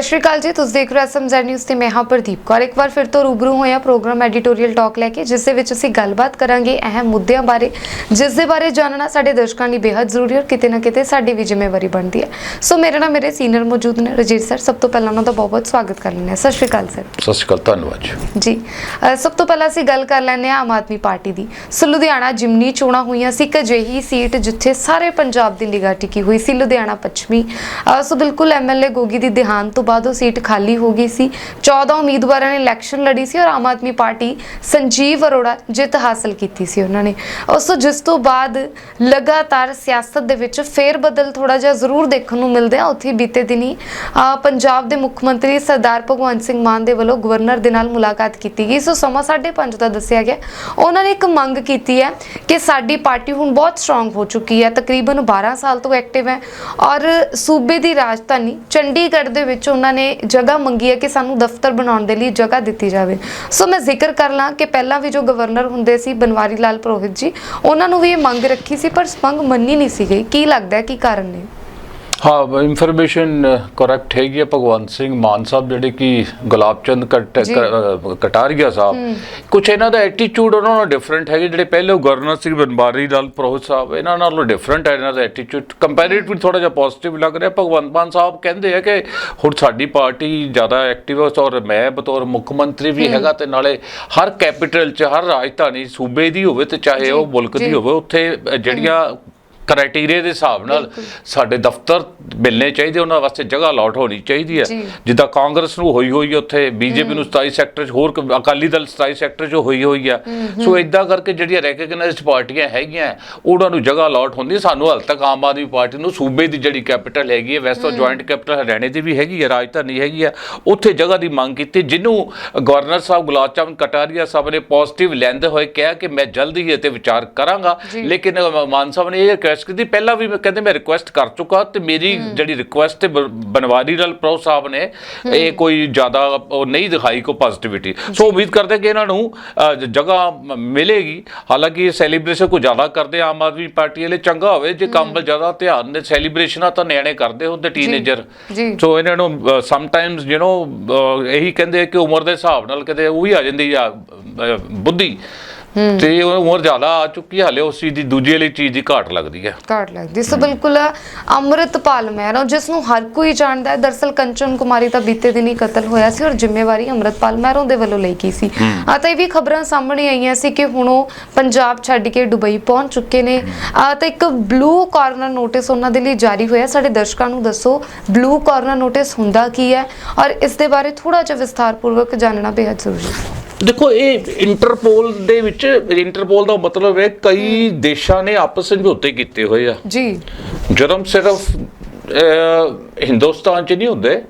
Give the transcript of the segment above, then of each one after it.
ਸਤਿ ਸ਼੍ਰੀ ਅਕਾਲ ਜੀ। ਤੁਸੀਂ ਦੇਖ ਰਹੇ ਹੋ ਐਸਐਮਜ਼ੈਡ ਨਿਊਜ਼ ਤੇ ਮੈਂ ਹਾਂ ਪ੍ਰਦੀਪ ਕੌਰ। ਇੱਕ ਵਾਰ ਫਿਰ ਤੋਂ ਰੂਬਰੂ ਹੋਇਆ ਪ੍ਰੋਗਰਾਮ ਐਡੀਟੋਰੀਅਲ ਟਾਕ ਲੈ ਕੇ ਜਿਸ ਦੇ ਵਿੱਚ ਅਸੀਂ ਗੱਲਬਾਤ ਕਰਾਂਗੇ ਅਹਿਮ ਮੁੱਦਿਆਂ ਬਾਰੇ ਜਿਸ ਦੇ ਬਾਰੇ ਜਾਣਨਾ ਸਾਡੇ ਦਰਸ਼ਕਾਂ ਲਈ ਬੇहद ਜ਼ਰੂਰੀ ਔਰ ਕਿਤੇ ਨਾ ਕਿਤੇ ਸਾਡੀ ਵੀ ਜ਼ਿੰਮੇਵਾਰੀ ਬਣਦੀ ਹੈ। ਸੋ ਮੇਰੇ ਨਾਲ ਮੇਰੇ ਸੀਨੀਅਰ ਮੌਜੂਦ ਨੇ ਰਜੀਤ ਸਰ ਸਭ ਤੋਂ ਪਹਿਲਾਂ ਉਹਨਾਂ ਦਾ ਬਹੁਤ-ਬਹੁਤ ਸਵਾਗਤ ਕਰ ਲੈਂਦੇ ਹਾਂ। ਸਤਿ ਸ਼੍ਰੀ ਅਕਾਲ ਸਰ ਸਤਿ ਸ਼੍ਰੀ ਅਕਾਲ ਧੰਨਵਾਦ ਜੀ। ਜੀ ਅ, ਸਭ ਤੋਂ ਪਹਿਲਾਂ ਅਸੀਂ ਗੱਲ ਕਰ ਲੈਂਦੇ ਹਾਂ ਆਮ ਆਦਮੀ ਪਾਰਟੀ ਦੀ। ਸੋ ਲੁਧਿਆਣਾ ਜਿਮਨੀ ਚੋਣਾਂ ਹੋਈਆਂ ਸੀ। ਇੱਕ ਅਜਿਹੀ ਸੀਟ ਜਿੱਥੇ ਸਾਰੇ ਪੰਜਾਬ ਦੀ ਨਿਗਾਹ ਟਿਕੀ ਹੋਈ ਸੀ। ਲੁਧਿਆਣਾ ਪੱਛਮੀ। ਅ, ਸੋ ਬਿਲਕੁਲ ਐਮਐਲਏ ਗੋਗੀ ਦੀ ਦੇਹਾਂਤ ਤੋਂ ਬਾਅਦ ਉਹ ਸੀਟ ਖਾਲੀ ਹੋ ਗਈ ਸੀ। 14 ਉਮੀਦਵਾਰਾਂ ਨੇ ਇਲੈਕਸ਼ਨ ਲੜੀ ਸੀ ਔਰ ਆਮ ਆਦਮੀ ਪਾਰਟੀ ਸੰਜੀਵ ਅਰੋੜਾ ਜਿੱਤ ਹਾਸਲ ਕੀਤੀ ਸੀ ਉਹਨਾਂ ਨੇ। ਉਸ ਤੋਂ ਜਿਸ ਤੋਂ ਬਾਅਦ ਲਗਾਤਾਰ ਸਿਆਸਤ ਦੇ ਵਿੱਚ ਫੇਰ ਬਦਲ ਥੋੜਾ ਜਿਹਾ ਜ਼ਰੂਰ ਦੇਖਣ ਨੂੰ ਮਿਲਦੇ ਉੱਥੇ ਬੀਤੇ ਦਿਨੀ ਪੰਜਾਬ ਦੇ ਮੁੱਖ ਮੰਤਰੀ ਸਰਦਾਰ ਭਗਵੰਤ ਸਿੰਘ ਮਾਨ ਦੇ ਵੱਲੋਂ ਗਵਰਨਰ ਦੇ ਨਾਲ ਮੁਲਾਕਾਤ ਕੀਤੀ ਗਈ। ਸੋ ਸਮਾਂ 5:30 ਦਾ ਦੱਸਿਆ ਗਿਆ। ਉਹਨਾਂ ਨੇ ਇੱਕ ਮੰਗ ਕੀਤੀ ਹੈ ਕਿ ਸਾਡੀ ਪਾਰਟੀ ਹੁਣ ਬਹੁਤ ਸਟਰੋਂਗ ਹੋ ਚੁੱਕੀ ਹੈ। ਤਕਰੀਬਨ 12 ਸਾਲ ਤੋਂ ਐਕਟਿਵ ਹੈ। ਔਰ ਸੂਬੇ ਦੀ ਰਾਜਧਾਨੀ ਚੰਡੀਗੜ੍ਹ ਦੇ ਵਿੱਚ ਉਹਨਾਂ ਨੇ ਜਗ੍ਹਾ ਮੰਗੀ ਹੈ ਕਿ ਸਾਨੂੰ ਦਫ਼ਤਰ ਬਣਾਉਣ ਦੇ ਲਈ ਜਗ੍ਹਾ ਦਿੱਤੀ ਜਾਵੇ। ਸੋ ਮੈਂ ਜ਼ਿਕਰ ਕਰ ਲਾਂ ਕਿ ਪਹਿਲਾਂ ਵੀ ਜੋ ਗਵਰਨਰ ਹੁੰਦੇ ਸੀ ਬਨਵਾਰੀ ਲਾਲ ਪ੍ਰੋਹਿਤ ਜੀ, ਉਹਨਾਂ ਨੂੰ ਵੀ ਇਹ ਮੰਗ ਰੱਖੀ ਸੀ, ਪਰ ਮੰਗ ਮੰਨੀ ਨਹੀਂ ਸੀ ਗਈ। ਕੀ ਲੱਗਦਾ ਕੀ ਕਾਰਨ ਨੇ? ਹਾਂ ਇਨਫੋਰਮੇਸ਼ਨ ਕਰੈਕਟ ਹੈਗੀ ਹੈ ਭਗਵੰਤ ਸਿੰਘ ਮਾਨ ਸਾਹਿਬ ਜਿਹੜੇ ਕਿ ਗੁਲਾਬ ਚੰਦ ਕਟਾਰੀਆ ਸਾਹਿਬ। ਕੁਝ ਇਹਨਾਂ ਦਾ ਐਟੀਟਿਊਡ ਉਹਨਾਂ ਨਾਲ ਡਿਫਰੈਂਟ ਹੈਗੇ ਜਿਹੜੇ ਪਹਿਲੇ ਗਵਰਨਰ ਸਿੰਘ ਬਨਵਾਰੀ ਲਾਲ ਪ੍ਰੋਹਿਤ ਸਾਹਿਬ ਇਹਨਾਂ ਨਾਲੋਂ ਡਿਫਰੈਂਟ ਹੈ ਇਹਨਾਂ ਦਾ ਐਟੀਟਿਊਡ ਕੰਪੈਰੀਟਿਵਲੀ ਥੋੜਾ ਜਿਹਾ ਪੋਜ਼ਿਟਿਵ ਲੱਗ ਰਿਹਾ। ਭਗਵੰਤ ਮਾਨ ਸਾਹਿਬ ਕਹਿੰਦੇ ਆ ਕਿ ਹੁਣ ਸਾਡੀ ਪਾਰਟੀ ਜ਼ਿਆਦਾ ਐਕਟਿਵ ਹੈ ਔਰ ਮੈਂ ਬਤੌਰ ਮੁੱਖ ਮੰਤਰੀ ਵੀ ਹੈਗਾ ਤੇ ਨਾਲੇ ਹਰ ਕੈਪੀਟਲ 'ਚ ਹਰ ਰਾਜਧਾਨੀ ਸੂਬੇ ਦੀ ਹੋਵੇ ਤੇ ਚਾਹੇ ਉਹ ਮੁਲਕ। ਦੀ ਹੋਵੇ ਉੱਥੇ ਜਿਹੜੀਆਂ ਕ੍ਰਾਈਟੇਰੀਆ ਦੇ ਹਿਸਾਬ ਨਾਲ ਸਾਡੇ ਦਫ਼ਤਰ ਮਿਲਨੇ ਚਾਹੀਦੇ ਉਹਨਾਂ ਵਾਸਤੇ ਜਗ੍ਹਾ ਅਲਾਟ ਹੋਣੀ ਚਾਹੀਦੀ ਹੈ। ਜਿੱਦਾਂ ਕਾਂਗਰਸ ਨੂੰ ਹੋਈ ਹੋਈ ਉੱਥੇ ਬੀਜੇਪੀ ਨੂੰ 27 ਸੈਕਟਰ 'ਚ ਹੋਰ ਅਕਾਲੀ ਦਲ 27 ਸੈਕਟਰ 'ਚ ਹੋਈ ਹੋਈ ਆ ਸੋ ਇਦਾਂ ਕਰਕੇ ਜਿਹੜੀਆਂ ਰੈਕਗਨਾਈਜ਼ਡ ਪਾਰਟੀਆਂ ਹੈਗੀਆਂ ਉਹਨਾਂ ਨੂੰ ਜਗ੍ਹਾ ਅਲਾਟ ਹੁੰਦੀ ਸਾਨੂੰ ਹਾਲ ਤੱਕ ਆਮ ਆਦਮੀ ਪਾਰਟੀ ਨੂੰ ਸੂਬੇ ਦੀ ਜਿਹੜੀ ਕੈਪੀਟਲ ਹੈਗੀ ਹੈ ਵੈਸੇ ਤਾਂ ਜੁਆਇੰਟ ਕੈਪੀਟਲ ਹਰਿਆਣੇ ਦੀ ਵੀ ਹੈਗੀ ਹੈ ਰਾਜਧਾਨੀ ਹੈਗੀ ਆ ਉੱਥੇ ਜਗ੍ਹਾ ਦੀ ਮੰਗ ਕੀਤੀ ਜਿਹਨੂੰ ਗਵਰਨਰ ਸਾਹਿਬ ਗੁਲਾਬ ਚੰਦ ਕਟਾਰੀਆ ਸਾਹਿਬ ਨੇ ਪੋਜ਼ਿਟਿਵ ਲੈਂਦੇ ਹੋਏ ਕਿਹਾ ਕਿ ਮੈਂ ਜਲਦੀ ਹੀ ਇਹ ਤੇ ਵਿਚਾਰ ਕਰਾਂਗਾ। ਲੇਕਿਨ ਮਾਨ ਸਾਹਿਬ ਨੇ ਇਹ ਰਿਕੁਐਸਟ ਕੀਤੀ ਪਹਿਲਾਂ ਵੀ ਮੈਂ ਕਹਿੰਦੇ ਮੈਂ ਰਿਕੁਐਸਟ ਕਰ ਚੁੱਕਾ ਤੇ ਮੇਰੀ ਜਿਹੜੀ ਰਿਕੁਐਸਟ ਬਨਵਾਰੀ ਲਾਲ ਪ੍ਰੋ ਸਾਹਿਬ ਨੇ ਇਹ ਕੋਈ ਜ਼ਿਆਦਾ ਉਹ ਨਹੀਂ ਦਿਖਾਈ ਕੋ ਪੋਜ਼ਿਟਿਵਿਟੀ ਸੋ ਉਮੀਦ ਕਰਦੇ ਕਿ ਇਹਨਾਂ ਨੂੰ ਜਗ੍ਹਾ ਮਿਲੇਗੀ। ਹਾਲਾਂਕਿ ਇਹ ਸੈਲੀਬ੍ਰੇਸ਼ਨ ਕੋ ਜ਼ਿਆਦਾ ਕਰਦੇ ਆਮ ਆਦਮੀ ਪਾਰਟੀ ਵਾਲੇ ਚੰਗਾ ਹੋਵੇ ਜੇ ਕੰਮ ਵੱਲ ਜ਼ਿਆਦਾ ਧਿਆਨ ਦੇ ਸੈਲੀਬ੍ਰੇਸ਼ਨਾਂ ਤਾਂ ਨਿਆਣੇ ਕਰਦੇ ਹੁੰਦੇ ਟੀਨੇਜਰ। ਸੋ ਇਹਨਾਂ ਨੂੰ ਸਮ ਟਾਈਮਸ ਯੂ نو ਇਹੀ ਕਹਿੰਦੇ ਕਿ ਉਮਰ ਦੇ ਹਿਸਾਬ ਨਾਲ ਕਿਤੇ ਉਹ ਹੀ ਆ ਜਾਂਦੀ ਆ ਬੁੱਧੀ। ਤੇ ਉਹ ਉਮਰ ਜ਼ਿਆਦਾ ਆ ਚੁੱਕੀ ਹਾਲੇ ਉਸ ਚੀਜ਼ ਦੀ ਦੂਜੀ ਵਾਲੀ ਚੀਜ਼ ਦੀ ਘਾਟ ਲੱਗਦੀ ਹੈ ਘਾਟ ਲੱਗਦੀ। ਸੋ ਬਿਲਕੁਲ ਅੰਮ੍ਰਿਤਪਾਲ ਮਹਿਰੋਂ ਜਿਸ ਨੂੰ ਹਰ ਕੋਈ ਜਾਣਦਾ ਹੈ। ਦਰਸਲ ਕੰਚਨ ਕੁਮਾਰੀ ਦਾ ਬੀਤੇ ਦਿਨੀ ਕਤਲ ਹੋਇਆ ਸੀ ਔਰ ਜ਼ਿੰਮੇਵਾਰੀ ਅੰਮ੍ਰਿਤਪਾਲ ਮਹਿਰੋਂ ਦੇ ਵੱਲੋਂ ਲਈ ਗਈ ਸੀ। ਆ ਤਾਂ ਇਹ ਵੀ ਖਬਰਾਂ ਸਾਹਮਣੇ ਆਈਆਂ ਸੀ ਕਿ ਹੁਣ ਉਹ ਪੰਜਾਬ ਛੱਡ ਕੇ ਦੁਬਈ ਪਹੁੰਚ ਚੁੱਕੇ ਨੇ। ਆ ਤਾਂ ਇੱਕ ਬਲੂ ਕਾਰਨਰ ਨੋਟਿਸ ਉਹਨਾਂ ਦੇ ਲਈ ਜਾਰੀ ਹੋਇਆ। ਸਾਡੇ ਦਰਸ਼ਕਾਂ ਨੂੰ ਦੱਸੋ ਬਲੂ ਕਾਰਨਰ ਨੋਟਿਸ ਹੁੰਦਾ ਕੀ ਹੈ? ਔਰ ਇਸ ਦੇ ਬਾਰੇ ਥੋੜਾ ਜਿਹਾ ਵਿਸਥਾਰਪੂਰਵਕ ਜਾਣਨਾ ਬੇहद ਜ਼ਰੂਰੀ ਹੈ। ਦੇਖੋ ਇਹ ਇੰਟਰਪੋਲ ਦੇ ਵਿੱਚ ਇੰਟਰਪੋਲ ਦਾ ਮਤਲਬ ਹੈ ਕਈ ਦੇਸ਼ਾਂ ਨੇ ਆਪਸ ਵਿੱਚ ਸਮਝੌਤੇ ਕੀਤੇ ਹੋਏ ਆ। ਜੀ। ਜਰਮ ਸਿਰਫ ਹਿੰਦੁਸਤਾਨ 'ਚ ਨਹੀਂ ਹੁੰਦੇ।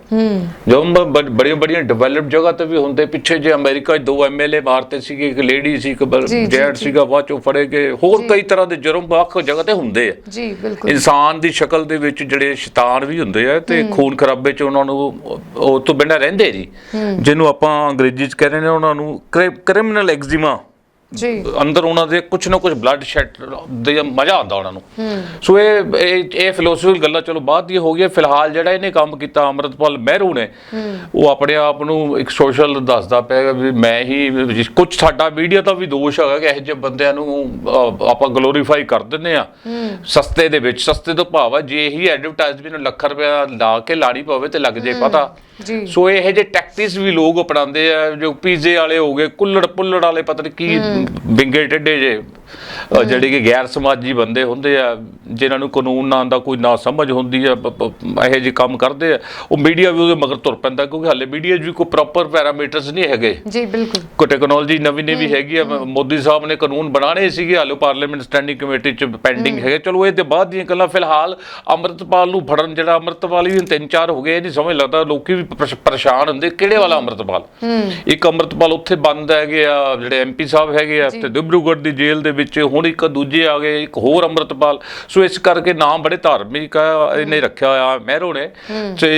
ਜਦੋਂ ਬੜੀਆਂ ਬੜੀਆਂ ਡਿਵੈਲਪਡ ਜਗ੍ਹਾ ਤੇ ਵੀ ਹੁੰਦੇ। ਪਿੱਛੇ ਜੇ ਅਮਰੀਕਾ 'ਚ ਦੋ ਐਮਐਲਏ ਮਾਰਤੇ ਸੀਗੇ ਇੱਕ ਲੇਡੀ ਸੀ ਇੱਕ ਜੀ, ਜੀ, ਜੈਟ ਜੀ। ਸੀਗਾ ਬਾਅਦ ਚੋਂ ਫੜੇ ਗਏ। ਹੋਰ ਕਈ ਤਰ੍ਹਾਂ ਦੇ ਜਰਮ ਵੱਖ ਜਗ੍ਹਾ ਤੇ ਹੁੰਦੇ ਆ। ਜੀ ਬਿਲਕੁਲ। ਇਨਸਾਨ ਦੀ ਸ਼ਕਲ ਦੇ ਵਿੱਚ ਜਿਹੜੇ ਸ਼ੈਤਾਨ ਵੀ ਹੁੰਦੇ ਆ ਤੇ ਖੂਨ ਖਰਾਬੇ 'ਚ ਉਹਨਾਂ ਨੂੰ ਉਹ- ਉਹ ਤੋਂ ਬਿਨਾਂ ਰਹਿੰਦੇ ਨਹੀਂ ਜਿਹਨੂੰ ਆਪਾਂ ਅੰਗਰੇਜ਼ੀ 'ਚ ਕਹਿੰਦੇ ਨੇ ਉਹਨਾਂ ਨੂੰ ਕ੍ਰਿਮੀਨਲ ਐਗਜ਼ੀਮਾ ਜੀ। ਅੰਦਰ ਉਹਨਾਂ ਦੇ ਕੁਝ ਨਾ ਕੁਝ ਬਲੱਡ ਸ਼ੈਟ ਦੇ ਮਜ਼ਾ ਆਉਂਦਾ ਉਹਨਾਂ ਨੂੰ। ਸੋ ਇਹ ਇਹ ਫਿਲਾਸਫੀਕਲ ਗੱਲਾਂ ਚਲੋ ਬਾਅਦ ਦੀ ਹੋ ਗਈ ਫਿਲਹਾਲ ਜਿਹੜਾ ਇਹਨੇ ਕੰਮ ਕੀਤਾ ਅਮਰਤਪਾਲ ਮਹਿਰੂ ਨੇ ਉਹ ਆਪਣੇ ਆਪ ਨੂੰ ਇੱਕ ਸੋਸ਼ਲ ਦੱਸਦਾ ਪਿਆ ਵੀ ਮੈਂ ਹੀ ਕੁਝ ਸਾਡਾ ਮੀਡੀਆ ਦਾ ਵੀ ਦੋਸ਼ ਹੈਗਾ ਕਿ ਇਹੋ ਜਿਹੇ ਬੰਦਿਆਂ ਨੂੰ ਆਪਾਂ ਗਲੋਰੀਫਾਈ ਕਰ ਦਿੰਦੇ ਆ ਸਸਤੇ ਦੇ ਵਿੱਚ ਸਸਤੇ ਤੋਂ ਭਾਵ ਆ ਜੇ ਇਹੀ ਐਡਵਰਟਾਈਜ਼ਮੈਂਟ ਲੱਖ ਰੁਪਇਆ ਲਾ ਕੇ ਲਾਣੀ ਪਵੇ ਤੇ ਲੱਗ ਜੇ ਪਤਾ? ਜੀ। ਸੋ ਇਹ ਜਿਹੇ ਟੈਕਟਿਕਸ ਵੀ ਲੋਕ ਅਪਣਾਉਂਦੇ ਆ ਜੋ ਪੀਜ਼ੇ ਵਾਲੇ ਹੋ ਗਏ ਕੁੱਲੜ ਪੁੱਲੜ ਵਾਲੇ ਪਤਾ ਨਹੀਂ ਕੀ ਬਿੰਗੇ ਟੱਡੇ ਜੇ। ਜਿਹੜੇ ਕਿ ਗੈਰ ਸਮਾਜੀ ਬੰਦੇ ਹੁੰਦੇ ਆ ਜਿਨ੍ਹਾਂ ਨੂੰ ਕਾਨੂੰਨ ਨਾਂ ਦਾ ਕੋਈ ਨਾ ਸਮਝ ਹੁੰਦੀ ਆ ਇਹੋ ਜਿਹੇ ਕੰਮ ਕਰਦੇ ਆ ਉਹ ਮੀਡੀਆ ਵੀ ਉਹਦੇ ਮਗਰ ਤੁਰ ਪੈਂਦਾ ਕਿਉਂਕਿ ਹਾਲੇ ਮੀਡੀਆ ਵੀ ਕੋਈ ਪ੍ਰੋਪਰ ਪੈਰਾਮੀਟਰਸ ਨਹੀਂ ਹੈਗੇ। ਜੀ ਬਿਲਕੁਲ। ਕੋ ਟੈਕਨੋਲੋਜੀ ਨਵੀਂ ਨਵੀਂ ਹੈਗੀ ਆ ਮੋਦੀ ਸਾਹਿਬ ਨੇ ਕਾਨੂੰਨ ਬਣਾਣੇ ਸੀਗੇ ਹਾਲੇ ਪਾਰਲੀਮੈਂਟ ਸਟੈਂਡਿੰਗ ਕਮੇਟੀ ਚ ਪੈਂਡਿੰਗ ਹੈਗੇ। ਚਲੋ ਇਹ ਤੇ ਬਾਅਦ ਦੀਆਂ ਗੱਲਾਂ ਫਿਲਹਾਲ ਅੰਮ੍ਰਿਤਪਾਲ ਨੂੰ ਫੜਨ ਜਿਹੜਾ ਅੰਮ੍ਰਿਤਪਾਲ ਵੀ ਤਿੰਨ ਚਾਰ ਹੋ ਗਏ ਇਹ ਨਹੀਂ ਸਮਝ ਲੱਗਦਾ ਲੋਕੀ ਵੀ ਪਰੇਸ਼- ਪਰੇਸ਼ਾਨ ਹੁੰਦੇ ਕਿਹੜੇ ਵਾਲਾ ਅੰਮ੍ਰਿਤਪਾਲ? ਇੱਕ ਅੰਮ੍ਰਿਤਪਾਲ ਉੱਥੇ ਬੰਦ ਹੈਗੇ ਆ ਜਿਹੜੇ ਐਮਪੀ ਸਾਹਿਬ ਹੈਗੇ ਆ ਤੇ ਦਿਬਰੂਗੜ੍ਹ ਦੀ ਜੇਲ੍ਹ ਦੇ ਵਿੱਚ ਹੁਣ ਹੁਣ ਇੱਕ ਦੂਜੇ ਆ ਗਏ ਇੱਕ ਹੋਰ ਅੰਮ੍ਰਿਤਪਾਲ। ਸੋ ਇਸ ਕਰਕੇ ਨਾਮ ਬੜੇ ਧਾਰਮਿਕ ਆ ਇਹਨੇ ਰੱਖਿਆ ਹੋਇਆ ਮਹਿਰੋ ਨੇ ਤੇ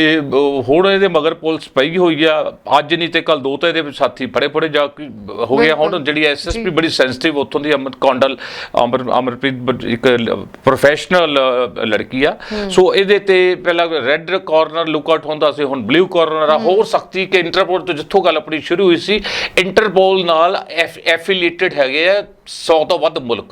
ਹੁਣ ਇਹਦੇ ਮਗਰ ਪੁਲਿਸ ਪਈ ਹੋਈ ਆ। ਅੱਜ ਨਹੀਂ ਤੇ ਕੱਲ ਦੋ ਤੇ ਇਹਦੇ ਸਾਥੀ ਫੜੇ ਫੜੇ ਜਾ ਕੇ ਹੋ ਗਿਆ। ਹੁਣ ਜਿਹੜੀ ਐਸਐਸਪੀ ਬੜੀ ਸੈਂਸਿਟਿਵ ਉੱਥੋਂ ਦੀ ਅਮਰ ਕੌਂਡਲ ਅਮਰ ਅਮਰਪ੍ਰੀਤ ਇੱਕ ਪ੍ਰੋਫੈਸ਼ਨਲ ਲੜਕੀ ਆ। ਸੋ ਇਹਦੇ ਤੇ ਪਹਿਲਾਂ ਰੈੱਡ ਕਾਰਨਰ ਲੁੱਕ ਆਊਟ ਹੁੰਦਾ ਸੀ ਹੁਣ ਬਲੂ ਕਾਰਨਰ ਆ। ਹੋਰ ਸਖਤੀ ਕਿ ਇੰਟਰਪੋਲ ਤੋਂ ਜਿੱਥੋਂ ਗੱਲ ਆਪਣੀ ਸ਼ੁਰੂ ਹੋਈ ਸੀ ਇੰਟਰਪੋਲ ਨਾਲ ਐਫੀਲੀਏਟਡ ਹੈਗੇ ਆ 100 ਤੋਂ ਵੱਧ ਮੁਲਕ।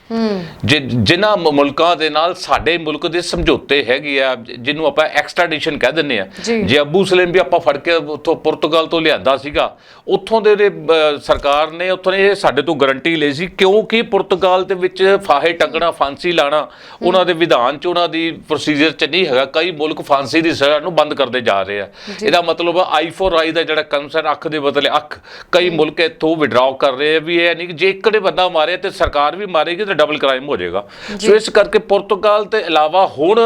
ਜਿਨ੍ਹਾਂ ਮੁਲਕਾਂ ਦੇ ਨਾਲ ਸਾਡੇ ਮੁਲਕ ਦੇ ਸਮਝੌਤੇ ਹੈਗੇ ਆ ਜਿਹਨੂੰ ਆਪਾਂ ਐਕਸਟ੍ਰੈਡੀਸ਼ਨ ਕਹਿ ਦਿੰਦੇ ਆ। ਜੀ। ਅਬੂ ਸਲੇਮ ਵੀ ਆਪਾਂ ਫੜ ਕੇ ਉੱਥੋਂ ਪੁਰਤਗਾਲ ਤੋਂ ਲਿਆਂਦਾ ਸੀਗਾ ਉੱਥੋਂ ਦੇ ਸਰਕਾਰ ਨੇ ਉੱਥੋਂ ਇਹ ਸਾਡੇ ਤੋਂ ਗਾਰੰਟੀ ਲਈ ਸੀ ਕਿਉਂਕਿ ਪੁਰਤਗਾਲ ਦੇ ਵਿੱਚ ਫਾਹੇ ਟੰਗਣਾ ਫਾਂਸੀ ਲਾਣਾ ਉਹਨਾਂ ਦੇ ਵਿਧਾਨ ਚ ਉਹਨਾਂ ਦੀ ਪ੍ਰੋਸੀਜਰ ਚ ਨਹੀਂ ਹੈਗਾ ਕਈ ਮੁਲਕ ਫਾਂਸੀ ਦੀ ਸਜ਼ਾ ਨੂੰ ਬੰਦ ਕਰਦੇ ਜਾ ਰਹੇ ਆ। ਇਹਦਾ ਮਤਲਬ ਆਈ ਫੋਰ ਆਈ ਦਾ ਜਿਹੜਾ ਕਨਸਰਨ ਅੱਖ ਦੇ ਬਦਲੇ ਅੱਖ। ਕਈ ਮੁਲਕ ਇੱਥੋਂ ਵਿਡਰਾਅ ਕਰ ਰਹੇ ਆ ਵੀ ਇਹ ਨਹੀਂ ਕਿ ਜੇ ਇੱਕੜੇ ਬੰਦਾ ਮਾਰੇ ਤੇ ਸਰਕਾਰ ਵੀ ਮਾਰੇਗੀ ਤੇ ਡਬਲ ਕ੍ਰਾਈਮ ਹੋ ਜਾਏਗਾ। ਸੋ ਇਸ ਕਰਕੇ ਪੁਰਤਗਾਲ ਤੇ ਇਲਾਵਾ ਹੁਣ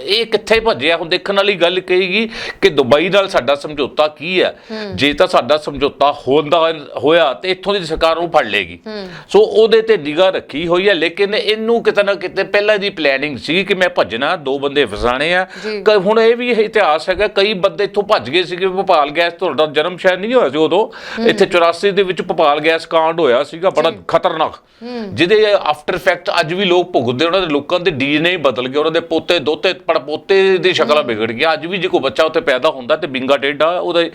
ਇਹ ਕਿੱਥੇ ਭੱਜਿਆ? ਹੁਣ ਦੇਖਣ ਵਾਲੀ ਗੱਲ ਕਹੇਗੀ ਕਿ ਦੁਬਈ ਨਾਲ ਸਾਡਾ ਸਮਝੌਤਾ ਕੀ ਹੈ? ਜੇ ਤਾਂ ਸਾਡਾ ਸਮਝੌਤਾ ਹੁੰਦਾ ਹੋਇਆ ਤੇ ਇੱਥੋਂ ਦੀ ਸਰਕਾਰ ਨੂੰ ਫੜ ਲੇਗੀ। ਸੋ ਉਹਦੇ ਤੇ ਨਿਗਾਹ ਰੱਖੀ ਹੋਈ ਹੈ ਲੇਕਿਨ ਇਹਨੂੰ ਕਿਤੇ ਨਾ ਕਿਤੇ ਪਹਿਲਾਂ ਦੀ ਪਲੈਨਿੰਗ ਸੀ ਕਿ ਮੈਂ ਭੱਜਣਾ ਦੋ ਬੰਦੇ ਫਸਾਣੇ ਆ। ਕ- ਹੁਣ ਇਹ ਵੀ ਇਤਿਹਾਸ ਹੈਗਾ ਕਈ ਬੰਦੇ ਇੱਥੋਂ ਭੱਜ ਗਏ ਸੀਗੇ ਭੋਪਾਲ ਗੈਸ ਤੁਹਾਡਾ ਜਨਮ ਸ਼ਾਇਦ ਨਹੀਂ ਹੋਇਆ ਸੀ ਉਦੋਂ। ਇੱਥੇ 84 ਦੇ ਵਿੱਚ ਭੋਪਾਲ ਗੈਸ ਕਾਂਡ ਹੋਇਆ ਸੀਗਾ ਬੜਾ ਖਤਰਨਾਕ। ਜਿਹਦੇ ਆਫਟਰ ਇਫੈਕਟ ਅੱਜ ਵੀ ਲੋਕ ਭੁਗਤਦੇ ਉਹਨਾਂ ਦੇ ਲੋਕਾਂ ਦੇ ਡੀਐਨਏ ਬਦਲ ਗਏ ਉਹਨਾਂ ਦੇ ਪੋਤੇ ਦੋਤੇ ਪੜਪੋਤੇ ਦੀ ਸ਼ਕਲਾਂ ਵਿਗੜ ਗਈਆਂ। ਅੱਜ ਵੀ ਜੇ ਕੋਈ ਬੱਚਾ ਉੱਥੇ ਪੈਦਾ ਹੁੰਦਾ ਤੇ ਬਿੰਗਾ ਟੇਡਾ ਉਹਦੇ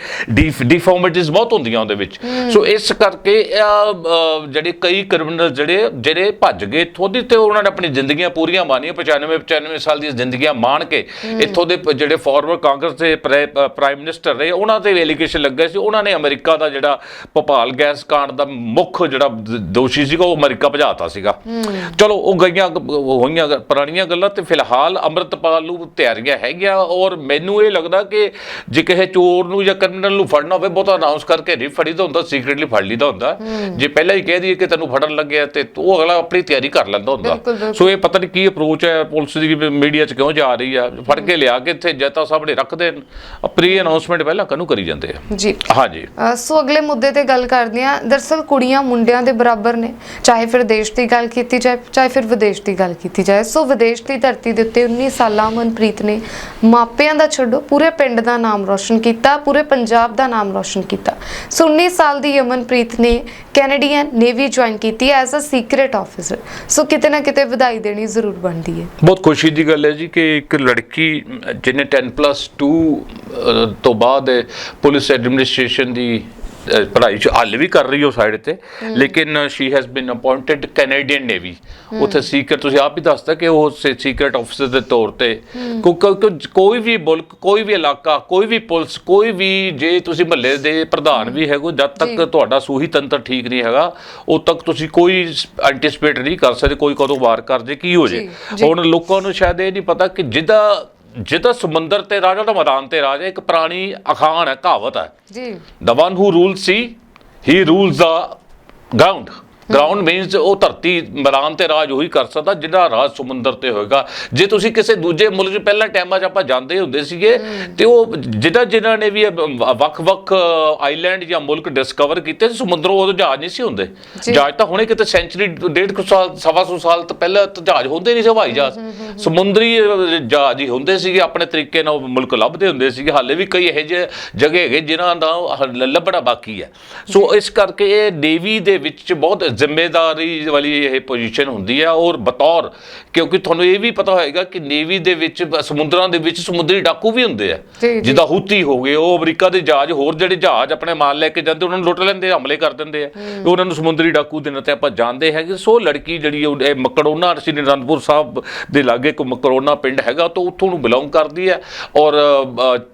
ਡਿਫਾਰਮਿਟੀਜ਼ ਬਹੁਤ ਹੁੰਦੀਆਂ ਉਹਦੇ ਵਿੱਚ। ਸੋ ਇਸ ਕਰਕੇ ਜਿਹੜੇ ਕਈ ਕ੍ਰਿਮੀਨਲ ਜਿਹੜੇ ਜਿਹੜੇ ਭੱਜ ਗਏ ਇੱਥੋਂ ਦੀ ਤੇ ਉਹਨਾਂ ਨੇ ਆਪਣੀ ਜ਼ਿੰਦਗੀਆਂ ਪੂਰੀਆਂ ਮਾਨੀਆਂ 95 95 ਸਾਲ ਦੀਆਂ ਜ਼ਿੰਦਗੀਆਂ ਮਾਣ ਕੇ। ਇੱਥੋਂ ਦੇ ਜਿਹੜੇ ਫਾਰਮਰ ਕਾਂਗਰਸ ਦੇ ਪ੍ਰਾਈਮ ਮਿਨਿਸਟਰ ਰਹੇ ਉਹਨਾਂ ਤੇ ਐਲੀਗੇਸ਼ਨ ਲੱਗੇ ਸੀ। ਉਹਨਾਂ ਨੇ ਅਮਰੀਕਾ ਦਾ ਜਿਹੜਾ ਭੋਪਾਲ ਗੈਸ ਕਾਂਡ ਦਾ ਮੁੱਖ ਜਿਹੜਾ ਦੋਸ਼ੀ ਸੀਗਾ ਉਹ ਅਮਰੀਕਾ ਭਜਾਤਾ ਸੀਗਾ। ਚਲੋ ਉਹ ਗਈਆਂ ਹੋਈਆਂ ਪੁਰਾਣੀਆਂ ਗੱਲਾਂ ਤੇ ਫਿਲਹਾਲ ਅੰਮ੍ਰਿਤਪਾਲ ਨੂੰ ਤਿਆਰੀਆਂ ਹੈਗੀਆਂ ਔਰ ਮੈਨੂੰ ਇਹ ਲੱਗਦਾ ਕਿ ਜੇ ਕਿਸੇ ਚੋਰ ਨੂੰ ਜਾਂ ਕ੍ਰਿਮੀਨਲ ਨੂੰ ਫੜਨਾ ਹੋਵੇ ਬਹੁਤਾ ਅਨਾਉਂਸ ਕਰਕੇ ਨਹੀਂ ਫੜੀਦਾ ਹੁੰਦਾ ਸੀਕ੍ਰੀਟਲੀ ਫੜ ਲਈਦਾ ਹੁੰਦਾ। ਜੇ ਪਹਿਲਾਂ ਹੀ ਕਹਿ ਦਈਏ ਕਿ ਤੈਨੂੰ ਫੜਨ ਲੱਗਿਆ ਤੇ ਉਹ ਅਗਲਾ ਆਪਣੀ ਤਿਆਰੀ ਕਰ ਲੈਂਦਾ ਹੁੰਦਾ। ਸੋ ਇਹ ਪਤਾ ਨਹੀਂ ਕੀ ਅਪਰੋਚ ਹੈ ਪੁਲਿਸ ਦੀ ਮੀਡੀਆ 'ਚ ਕਿਉਂ ਜਾ ਰਹੀ ਆ? ਫੜ ਕੇ ਲਿਆ ਕੇ ਇੱਥੇ ਜੱਤਾ ਸਾਹਮਣੇ ਰੱਖ ਦੇਣ। ਪ੍ਰੀ ਅਨਾਉਂਸਮੈਂਟ ਪਹਿਲਾਂ ਕਾਹਨੂੰ ਕਰੀ ਜਾਂਦੇ ਆ। ਜੀ। ਹਾਂਜੀ ਸੋ ਅਗਲੇ ਮੁੱਦੇ ਤੇ ਗੱਲ ਕਰਦੇ ਹਾਂ। ਦਰਸਲ ਕੁੜੀਆਂ ਮੁੰਡਿਆਂ ਦੇ ਬਰਾਬਰ ਨੇ। ਚਾਹੇ ਫਿਰ ਦੇਸ਼ ਦੀ ਗੱਲ ਕੀਤੀ ਜਾਏ ਚਾਹੇ ਫਿਰ ਵਿਦੇਸ਼ ਦੀ ਗੱਲ ਕੀਤੀ ਜਾਏ। ਸੋ ਵਿਦੇਸ਼ ਦੀ ਧਰਤੀ ਦੇ ਉੱਤੇ 19 ਸਾਲਾਂ ਮਨਪ੍ਰੀਤ ਨੇ ਮਾਪਿਆਂ ਦਾ ਛੱਡੋ ਪੂਰੇ ਪਿੰਡ ਦਾ ਨਾਮ ਰੋਸ਼ਨ ਕੀਤਾ ਪੂਰੇ ਪੰਜਾਬ ਦਾ ਨਾਮ ਰੋਸ਼ਨ ਕੀਤਾ। ਸੋ 19 ਸਾਲ ਦੀ ਅਮਨਪ੍ਰੀਤ ਨੇ ਕੈਨੇਡੀਅਨ ਨੇਵੀ ਜੁਆਇਨ ਕੀਤੀ as a secret officer. So ਕਿਤੇ ਨਾ ਕਿਤੇ ਵਧਾਈ ਦੇਣੀ ਜ਼ਰੂਰ ਬਣਦੀ ਹੈ। ਬਹੁਤ ਖੁਸ਼ੀ ਦੀ ਗੱਲ ਹੈ ਜੀ ਕਿ ਇੱਕ ਲੜਕੀ ਅਹ, ਜਿਹਨੇ 10+2 ਅਹ, ਤੋਂ ਬਾਅਦ ਪੁਲਿਸ ਐਡਮਿਨਿਸਟ੍ਰੇਸ਼ਨ ਦੀ ਪੜ੍ਹਾਈ ਚ ਹੱਲ ਵੀ ਕਰ ਰਹੀ ਹੈ ਸਾਈਡ ਤੇ। ਲੇਕਿਨ she has been appointed Canadian navy ਉੱਥੇ ਸੀਕ੍ਰੇਟ ਤੁਸੀਂ ਆਪ ਹੀ ਦੱਸਦਾ ਕਿ ਉਹ ਸੀਕ੍ਰੇਟ ਆਫੀਸਰ ਦੇ ਤੌਰ ਤੇ ਕੋਈ ਵੀ ਮੁਲਕ ਕੋਈ ਵੀ ਇਲਾਕਾ ਕੋਈ ਵੀ ਪੁਲਿਸ ਕੋਈ ਵੀ ਜੇ ਤੁਸੀਂ ਮਹੱਲੇ ਦੇ ਪ੍ਰਧਾਨ ਵੀ ਹੈਗੋ ਜਦ ਤੱਕ ਤੁਹਾਡਾ ਸੂਹੀ ਤੰਤਰ ਠੀਕ ਨਹੀਂ ਹੈਗਾ ਉਦ ਤੱਕ ਤੁਸੀਂ ਕੋਈ ਐਂਟੀਸਪੇਟ ਨਹੀਂ ਕਰ ਸਕਦੇ ਕੋਈ ਕਦੋਂ ਵਾਰ ਕਰ ਜੇ ਕੀ ਹੋ ਜੀ। ਹੁਣ ਲੋਕਾਂ ਨੂੰ ਸ਼ਾਇਦ ਇਹ ਨਹੀਂ ਪਤਾ ਕਿ ਜਿਹਦਾ ਜਿਹਦਾ ਸਮੁੰਦਰ ਤੇ ਰਾਜਾ ਦਾ ਮੈਦਾਨ ਤੇ ਰਾਜਾ ਇੱਕ ਪੁਰਾਣੀ ਅਖਾਣ ਹੈ ਕਹਾਵਤ ਹੈ ਜੀ the one who rules sea he rules the ground ground means ਉਹ ਧਰਤੀ ਮੈਦਾਨ ਤੇ ਰਾਜ ਉਹੀ ਕਰ ਸਕਦਾ ਜਿਹੜਾ ਰਾਜ ਸਮੁੰਦਰ ਤੇ ਹੋਏਗਾ। ਜੇ ਤੁਸੀਂ ਕਿਸੇ ਦੂਜੇ ਮੁਲਕ 'ਚ ਪਹਿਲਾਂ ਟਾਈਮਾਂ 'ਚ ਆਪਾਂ ਜਾਂਦੇ ਹੁੰਦੇ ਸੀਗੇ ਤੇ ਉਹ ਜਿਹੜਾ ਜਿਨ੍ਹਾਂ ਨੇ ਵੀ ਵੱਖ-ਵੱਖ ਆਈਲੈਂਡ ਜਾਂ ਮੁਲਕ ਡਿਸਕਵਰ ਕੀਤੇ ਸਮੁੰਦਰੋਂ ਉਦੋਂ ਜਹਾਜ਼ ਨਹੀਂ ਸੀ ਹੁੰਦੇ। ਜਹਾਜ਼ ਤਾਂ ਹੁਣੇ ਕਿਤੇ ਸੈਂਚੁਰੀ ਡੇਢ ਕੁ ਸਾਲ ਸਵਾ ਸੌ ਸਾਲ ਤੋਂ ਪਹਿਲਾਂ ਤਾਂ ਜਹਾਜ਼ ਹੁੰਦੇ ਨਹੀਂ ਸੀ ਹਵਾਈ ਜਹਾਜ਼। ਸਮੁੰਦਰੀ ਜਹਾਜ਼ ਹੀ ਹੁੰਦੇ ਸੀਗੇ ਆਪਣੇ ਤਰੀਕੇ ਨਾਲ ਉਹ ਮੁਲਕ ਲੱਭਦੇ ਹੁੰਦੇ ਸੀਗੇ। ਹਾਲੇ ਵੀ ਕਈ ਇਹੋ ਜਿਹੇ ਜਗ੍ਹਾ ਹੈਗੇ ਜਿਨ੍ਹਾਂ ਦਾ ਲੱਭਣਾ ਬਾਕੀ ਹੈ। ਸੋ ਇਸ ਕਰਕੇ ਇਹ ਨੇਵੀ ਦੇ ਵਿੱਚ ਬਹੁਤ ਜ਼ਿੰਮੇਵਾਰੀ ਵਾਲੀ ਇਹ ਪੋਜੀਸ਼ਨ ਹੁੰਦੀ ਹੈ ਔਰ ਬਤੌਰ ਕਿਉਂਕਿ ਤੁਹਾਨੂੰ ਇਹ ਵੀ ਪਤਾ ਹੋਏਗਾ ਕਿ ਨੇਵੀ ਦੇ ਵਿੱਚ ਸਮੁੰਦਰਾਂ ਦੇ ਵਿੱਚ ਸਮੁੰਦਰੀ ਡਾਕੂ ਵੀ ਹੁੰਦੇ ਆ। ਜਿੱਦਾਂ ਹੂਤੀ ਹੋ ਗਏ ਉਹ ਅਮਰੀਕਾ ਦੇ ਜਹਾਜ਼ ਹੋਰ ਜਿਹੜੇ ਜਹਾਜ਼ ਆਪਣੇ ਮਾਲ ਲੈ ਕੇ ਜਾਂਦੇ ਉਹਨਾਂ ਨੂੰ ਲੁੱਟ ਲੈਂਦੇ ਹਮਲੇ ਕਰ ਦਿੰਦੇ ਆ। ਤੇ ਉਹਨਾਂ ਨੂੰ ਸਮੁੰਦਰੀ ਡਾਕੂ ਦੇ ਨਾਂ ਤੇ ਆਪਾਂ ਜਾਣਦੇ ਹੈਗੇ। ਸੋ ਲੜਕੀ ਜਿਹੜੀ ਇਹ ਮਕੜੋਨਾ ਸ਼੍ਰੀ ਅਨੰਦਪੁਰ ਸਾਹਿਬ ਦੇ ਲਾਗੇ ਕੋ ਮਕੜੋਨਾ ਪਿੰਡ ਹੈਗਾ ਤਾਂ ਉੱਥੋਂ ਨੂੰ ਬਿਲੋਂਗ ਕਰਦੀ ਹੈ। ਔਰ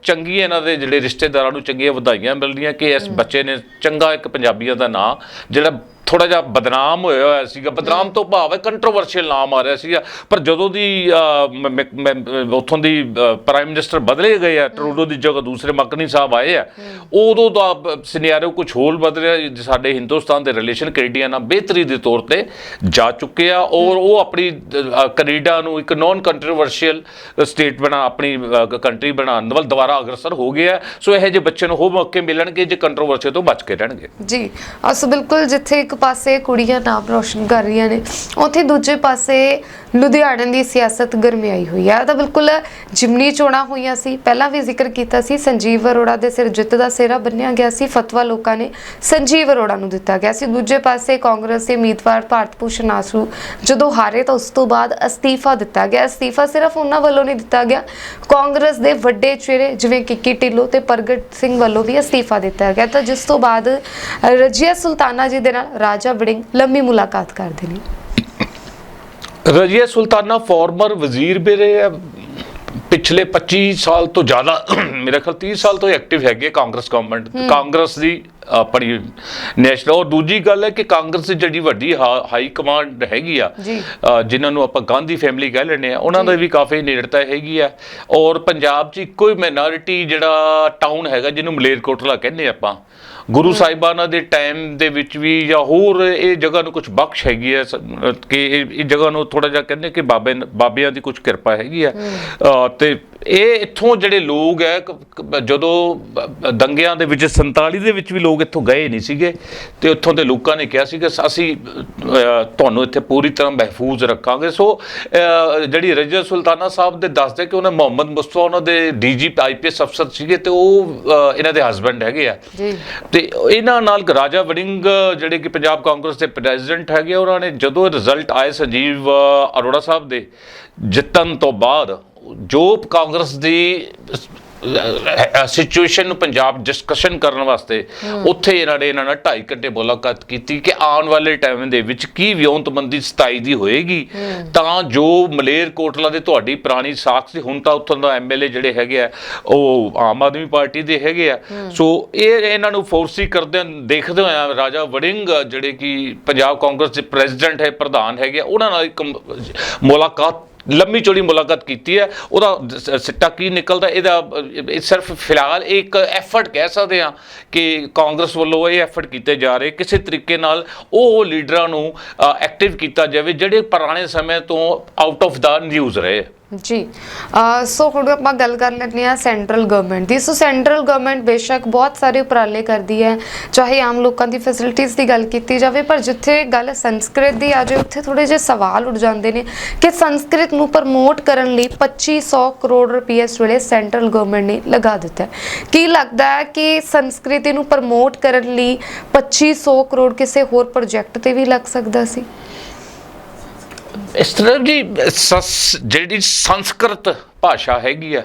ਚੰਗੀ ਇਹਨਾਂ ਦੇ ਜਿਹੜੇ ਰਿਸ਼ਤੇਦਾਰਾਂ ਨੂੰ ਚੰਗੀਆਂ ਵਧਾਈਆਂ ਮਿਲਦੀਆਂ ਕਿ ਇਸ ਬੱਚੇ ਨੇ ਚੰਗਾ ਇੱਕ ਪੰਜਾਬੀਆਂ ਦਾ ਨਾਂ ਜਿਹੜਾ ਥੋੜਾ ਜਿਹਾ ਬਦਨਾਮ ਹੋਇਆ ਹੋਇਆ ਸੀਗਾ। ਬਦਨਾਮ ਤੋਂ ਭਾਵ ਹੈ ਕੰਟਰੋਵਰਸ਼ੀਅਲ ਨਾਮ ਆ ਰਿਹਾ ਸੀਗਾ। ਪਰ ਜਦੋਂ ਦੀ ਅਹ, ਉੱਥੋਂ ਦੀ ਪ੍ਰਾਈਮ ਮਿਨਿਸਟਰ ਬਦਲੇ ਗਏ ਆ ਟਰੂਡੋ ਦੀ ਜਗ੍ਹਾ ਦੂਸਰੇ ਮਕਨੀ ਸਾਹਿਬ ਆਏ ਆ ਉਦੋਂ ਦਾ ਸਿਨੈਰੀਓ ਕੁਝ ਹੋਰ ਬਦਲਿਆ ਸਾਡੇ ਹਿੰਦੁਸਤਾਨ ਦੇ ਰਿਲੇਸ਼ਨ ਕੈਨੇਡੀਆ ਨਾਲ ਬਿਹਤਰੀ ਦੇ ਤੌਰ ਤੇ ਜਾ ਚੁੱਕੇ ਆ ਔਰ ਉਹ ਆਪਣੀ ਅਹ, ਕੈਨੇਡਾ ਨੂੰ ਇੱਕ ਨਾਨ ਕੰਟਰੋਵਰਸ਼ੀਅਲ ਸਟੇਟ ਬਣਾ ਆਪਣੀ ਕੰਟਰੀ ਬਣਾਉਣ ਵੱਲ ਦੁਬਾਰਾ ਅਗਰਸਰ ਹੋ ਗਿਆ। ਸੋ ਇਹੋ ਜਿਹੇ ਬੱਚੇ ਨੂੰ ਹੋ ਮੌਕੇ ਮਿਲਣਗੇ ਜੇ ਕੰਟਰੋਵਰਸ਼ੀ ਤੋਂ ਬਚ ਕੇ ਰਹਿਣਗੇ। ਜੀ ਅਸ ਬਿਲਕੁਲ ਜਿੱਥੇ ਇੱਕ ਪਾਸੇ ਕੁੜੀਆਂ ਨਾਮ ਰੋਸ਼ਨ ਕਰ ਰਹੀਆਂ ਨੇ। ਉੱਥੇ ਦੂਜੇ ਪਾਸੇ ਲੁਧਿਆਣੇ ਦੀ ਸਿਆਸਤ ਗਰਮਿਆਈ ਹੋਈ ਹੈ ਤਾਂ ਬਿਲਕੁਲ ਜਿਮਨੀ ਚੋਣਾਂ ਹੋਈਆਂ ਸੀ। ਪਹਿਲਾਂ ਵੀ ਜ਼ਿਕਰ ਕੀਤਾ ਸੀ, ਸੰਜੀਵ ਅਰੋੜਾ ਦੇ ਸਿਰ ਜਿੱਤ ਦਾ ਸਿਹਰਾ ਬੰਨਿਆ ਗਿਆ ਸੀ। ਫਤਵਾ ਲੋਕਾਂ ਨੇ ਸੰਜੀਵ ਅਰੋੜਾ ਨੂੰ ਦਿੱਤਾ ਗਿਆ ਸੀ। ਦੂਜੇ ਪਾਸੇ ਕਾਂਗਰਸ ਦੇ ਉਮੀਦਵਾਰ ਭਾਰਤ ਭੂਸ਼ਣ ਆਸੂ ਜਦੋਂ ਹਾਰੇ ਤਾਂ ਉਸ ਤੋਂ ਬਾਅਦ ਅਸਤੀਫਾ ਦਿੱਤਾ ਗਿਆ। ਅਸਤੀਫਾ ਸਿਰਫ ਉਹਨਾਂ ਵੱਲੋਂ ਨਹੀਂ ਦਿੱਤਾ ਗਿਆ। ਕਾਂਗਰਸ ਦੇ ਵੱਡੇ ਚਿਹਰੇ ਜਿਵੇਂ ਕਿੱਕੀ ਢਿੱਲੋਂ ਤੇ ਪ੍ਰਗਟ ਸਿੰਘ ਵੱਲੋਂ ਵੀ ਅਸਤੀਫਾ ਦਿੱਤਾ ਗਿਆ। ਤਾਂ ਜਿਸ ਤੋਂ ਬਾਅਦ ਰਜੀਆ ਸੁਲਤਾਨਾ ਜੀ ਦੇ ਨਾਲ ਰਾਜਾ ਵੜਿੰਗ ਲੰਮੀ ਮੁਲਾਕਾਤ ਕਰਦੇ ਨੇ। ਰਜੀਆ ਸੁਲਤਾਨਾ ਫਾਰਮਰ ਵਜ਼ੀਰ ਵੀ ਰਹੇ ਆ। ਪਿਛਲੇ 25 ਸਾਲ ਤੋਂ ਜ਼ਿਆਦਾ ਮੇਰੇ ਖਿਆਲ 30 ਸਾਲ ਤੋਂ ਐਕਟਿਵ ਹੈਗੇ ਕਾਂਗਰਸ ਗਵਰਨਮੈਂਟ ਕਾਂਗਰਸ ਦੀ ਆਪਣੀ ਨੈਸ਼ਨਲ ਔਰ ਦੂਜੀ ਗੱਲ ਹੈ ਕਿ ਕਾਂਗਰਸ ਦੀ ਜਿਹੜੀ ਵੱਡੀ ਹਾਈ ਕਮਾਂਡ ਹੈਗੀ ਆ ਜਿਨ੍ਹਾਂ ਨੂੰ ਆਪਾਂ ਗਾਂਧੀ ਫੈਮਿਲੀ ਕਹਿ ਲੈਂਦੇ ਆ ਉਹਨਾਂ ਦਾ ਵੀ ਕਾਫੀ ਨੇੜਤਾ ਹੈਗੀ ਆ। ਔਰ ਪੰਜਾਬ 'ਚ ਇੱਕੋ ਹੀ ਮਾਈਨੋਰਿਟੀ ਜਿਹੜਾ ਟਾਊਨ ਹੈਗਾ ਜਿਹਨੂੰ ਮਲੇਰਕੋਟਲਾ ਕਹਿੰਦੇ ਆਪਾਂ। ਗੁਰੂ ਸਾਹਿਬਾਨਾਂ ਦੇ ਟਾਈਮ ਦੇ ਵਿੱਚ ਵੀ ਜਾਂ ਹੋਰ ਇਹ ਜਗ੍ਹਾ ਨੂੰ ਕੁਝ ਬਖਸ਼ ਹੈਗੀ ਹੈ ਕਿ ਇਹ ਜਗ੍ਹਾ ਨੂੰ ਥੋੜਾ ਜਿਹਾ ਕਹਿੰਦੇ ਕਿ ਬਾਬੇ ਬਾਬਿਆਂ ਦੀ ਕੁਝ ਕਿਰਪਾ ਹੈਗੀ ਆ ਅ, ਤੇ ਇਹ ਇੱਥੋਂ ਜਿਹੜੇ ਲੋਕ ਹੈ ਜਦੋਂ ਦੰਗਿਆਂ ਦੇ ਵਿੱਚ 47 ਦੇ ਵਿੱਚ ਵੀ ਲੋਕ ਇੱਥੋਂ ਗਏ ਨਹੀਂ ਸੀਗੇ ਤੇ ਉੱਥੋਂ ਦੇ ਲੋਕਾਂ ਨੇ ਕਿਹਾ ਸੀ ਕਿ ਅਸੀਂ ਤੁਹਾਨੂੰ ਇੱਥੇ ਪੂਰੀ ਤਰ੍ਹਾਂ ਮਹਿਫੂਜ਼ ਰੱਖਾਂਗੇ। ਸੋ ਜਿਹੜੀ ਰਜਾ ਸੁਲਤਾਨਾ ਸਾਹਿਬ ਦੇ ਦੱਸਦੇ ਕਿ ਉਹਨਾਂ ਮੁਹੰਮਦ ਮੁਸਤਫਾ ਉਹਨਾਂ ਦੇ ਡੀਜੀ ਆਈਪੀਐਸ ਅਫਸਰ ਸੀਗੇ ਤੇ ਉਹ ਇਹਨਾਂ ਦੇ ਹਸਬੰਡ ਹੈਗੇ ਆ। ਜੀ। ਤੇ ਇਹਨਾਂ ਨਾਲ ਰਾਜਾ ਵੜਿੰਗ, ਜਿਹੜੇ ਕਿ ਪੰਜਾਬ ਕਾਂਗਰਸ ਦੇ ਪ੍ਰੈਜ਼ੀਡੈਂਟ ਹੈਗੇ, ਉਹਨਾਂ ਨੇ ਜਦੋਂ ਰਿਜ਼ਲਟ ਆਏ ਸੰਜੀਵ ਅਰੋੜਾ ਸਾਹਿਬ ਦੇ ਜਿੱਤਣ ਤੋਂ ਬਾਅਦ, ਜੋ ਕਾਂਗਰਸ ਦੀ ਸਿਚੁਏਸ਼ਨ ਨੂੰ ਪੰਜਾਬ ਡਿਸਕਸ਼ਨ ਕਰਨ ਵਾਸਤੇ ਉੱਥੇ ਇਹਨਾਂ ਨੇ ਇਹਨਾਂ ਨਾਲ 2.5 ਘੰਟੇ ਮੁਲਾਕਾਤ ਕੀਤੀ ਕਿ ਆਉਣ ਵਾਲੇ ਟਾਈਮ ਦੇ ਵਿੱਚ ਕੀ ਵਿਉਂਤਬੰਦੀ 27 ਦੀ ਹੋਏਗੀ। ਤਾਂ ਜੋ ਮਲੇਰ ਕੋਟਲਾ ਦੇ ਤੁਹਾਡੀ ਪੁਰਾਣੀ ਸਾਖ ਸੀ ਹੁਣ ਤਾਂ ਉੱਥੋਂ ਦਾ ਐਮਐਲਏ ਜਿਹੜੇ ਹੈਗੇ ਆ ਉਹ ਆਮ ਆਦਮੀ ਪਾਰਟੀ ਦੇ ਹੈਗੇ ਆ। ਸੋ ਇਹ ਇਹਨਾਂ ਨੂੰ ਫੋਰਸੀ ਕਰਦੇ ਦੇਖਦੇ ਹੋਇਆ ਰਾਜਾ ਵੜਿੰਗ ਜਿਹੜੇ ਕਿ ਪੰਜਾਬ ਕਾਂਗਰਸ ਦੇ ਪ੍ਰੈਜ਼ੀਡੈਂਟ ਹੈ ਪ੍ਰਧਾਨ ਹੈਗੇ ਆ, ਉਹਨਾਂ ਨਾਲ ਮੁਲਾਕਾਤ ਲੰਮੀ ਚੌੜੀ ਮੁਲਾਕਾਤ ਕੀਤੀ ਹੈ, ਉਹਦਾ ਸਿੱਟਾ ਕੀ ਨਿਕਲਦਾ, ਇਹਦਾ ਸਿਰਫ ਫਿਲਹਾਲ ਇੱਕ ਐਫਰਟ ਕਹਿ ਸਕਦੇ ਆ ਕਿ ਕਾਂਗਰਸ ਵੱਲੋਂ ਇਹ ਐਫਰਟ ਕੀਤੇ ਜਾ ਰਹੇ, ਕਿਸੇ ਤਰੀਕੇ ਨਾਲ ਉਹ ਲੀਡਰਾਂ ਨੂੰ ਐਕਟਿਵ ਕੀਤਾ ਜਾਵੇ, ਜਿਹੜੇ ਪੁਰਾਣੇ ਸਮੇਂ ਤੋਂ ਆਊਟ ਆਫ ਦਾ ਨਿਊਜ਼ ਰਹੇ। ਜੀ ਸੋ ਹੁਣ ਆਪਾਂ ਗੱਲ ਕਰ ਲੈਂਦੇ ਹਾਂ ਸੈਂਟਰਲ ਗਵਰਨਮੈਂਟ ਦੀ। ਸੋ ਸੈਂਟਰਲ ਗਵਰਨਮੈਂਟ ਬੇਸ਼ੱਕ ਬਹੁਤ ਸਾਰੇ ਉਪਰਾਲੇ ਕਰਦੀ ਹੈ, ਚਾਹੇ ਆਮ ਲੋਕਾਂ ਦੀ ਫੈਸਿਲਿਟੀਆਂ ਦੀ ਗੱਲ ਕੀਤੀ ਜਾਵੇ, ਪਰ ਜਿੱਥੇ ਗੱਲ ਸੰਸਕ੍ਰਿਤ ਦੀ ਆ ਜਾਏ, ਉੱਥੇ ਥੋੜੇ ਜਿਹੇ ਸਵਾਲ ਉੱਠ ਜਾਂਦੇ ਨੇ ਕਿ ਸੰਸਕ੍ਰਿਤ ਨੂੰ ਪ੍ਰਮੋਟ ਕਰਨ ਲਈ 2500 ਕਰੋੜ ਰੁਪਏ ਇਸ ਵੇਲੇ ਸੈਂਟਰਲ ਗਵਰਨਮੈਂਟ ਨੇ ਲਗਾ ਦਿੱਤਾ ਹੈ। ਕੀ ਲੱਗਦਾ ਹੈ ਕਿ ਸੰਸਕ੍ਰਿਤੀ ਨੂੰ ਪ੍ਰਮੋਟ ਕਰਨ ਲਈ 2500 ਕਰੋੜ ਕਿਸੇ ਹੋਰ ਪ੍ਰੋਜੈਕਟ ਤੇ ਵੀ ਲੱਗ ਸਕਦਾ ਸੀ? ਇਸ ਤਰ੍ਹਾਂ ਜੀ ਸਸ- ਜਿਹੜੀ ਸੰਸਕ੍ਰਿਤ ਭਾਸ਼ਾ ਹੈਗੀ ਆ,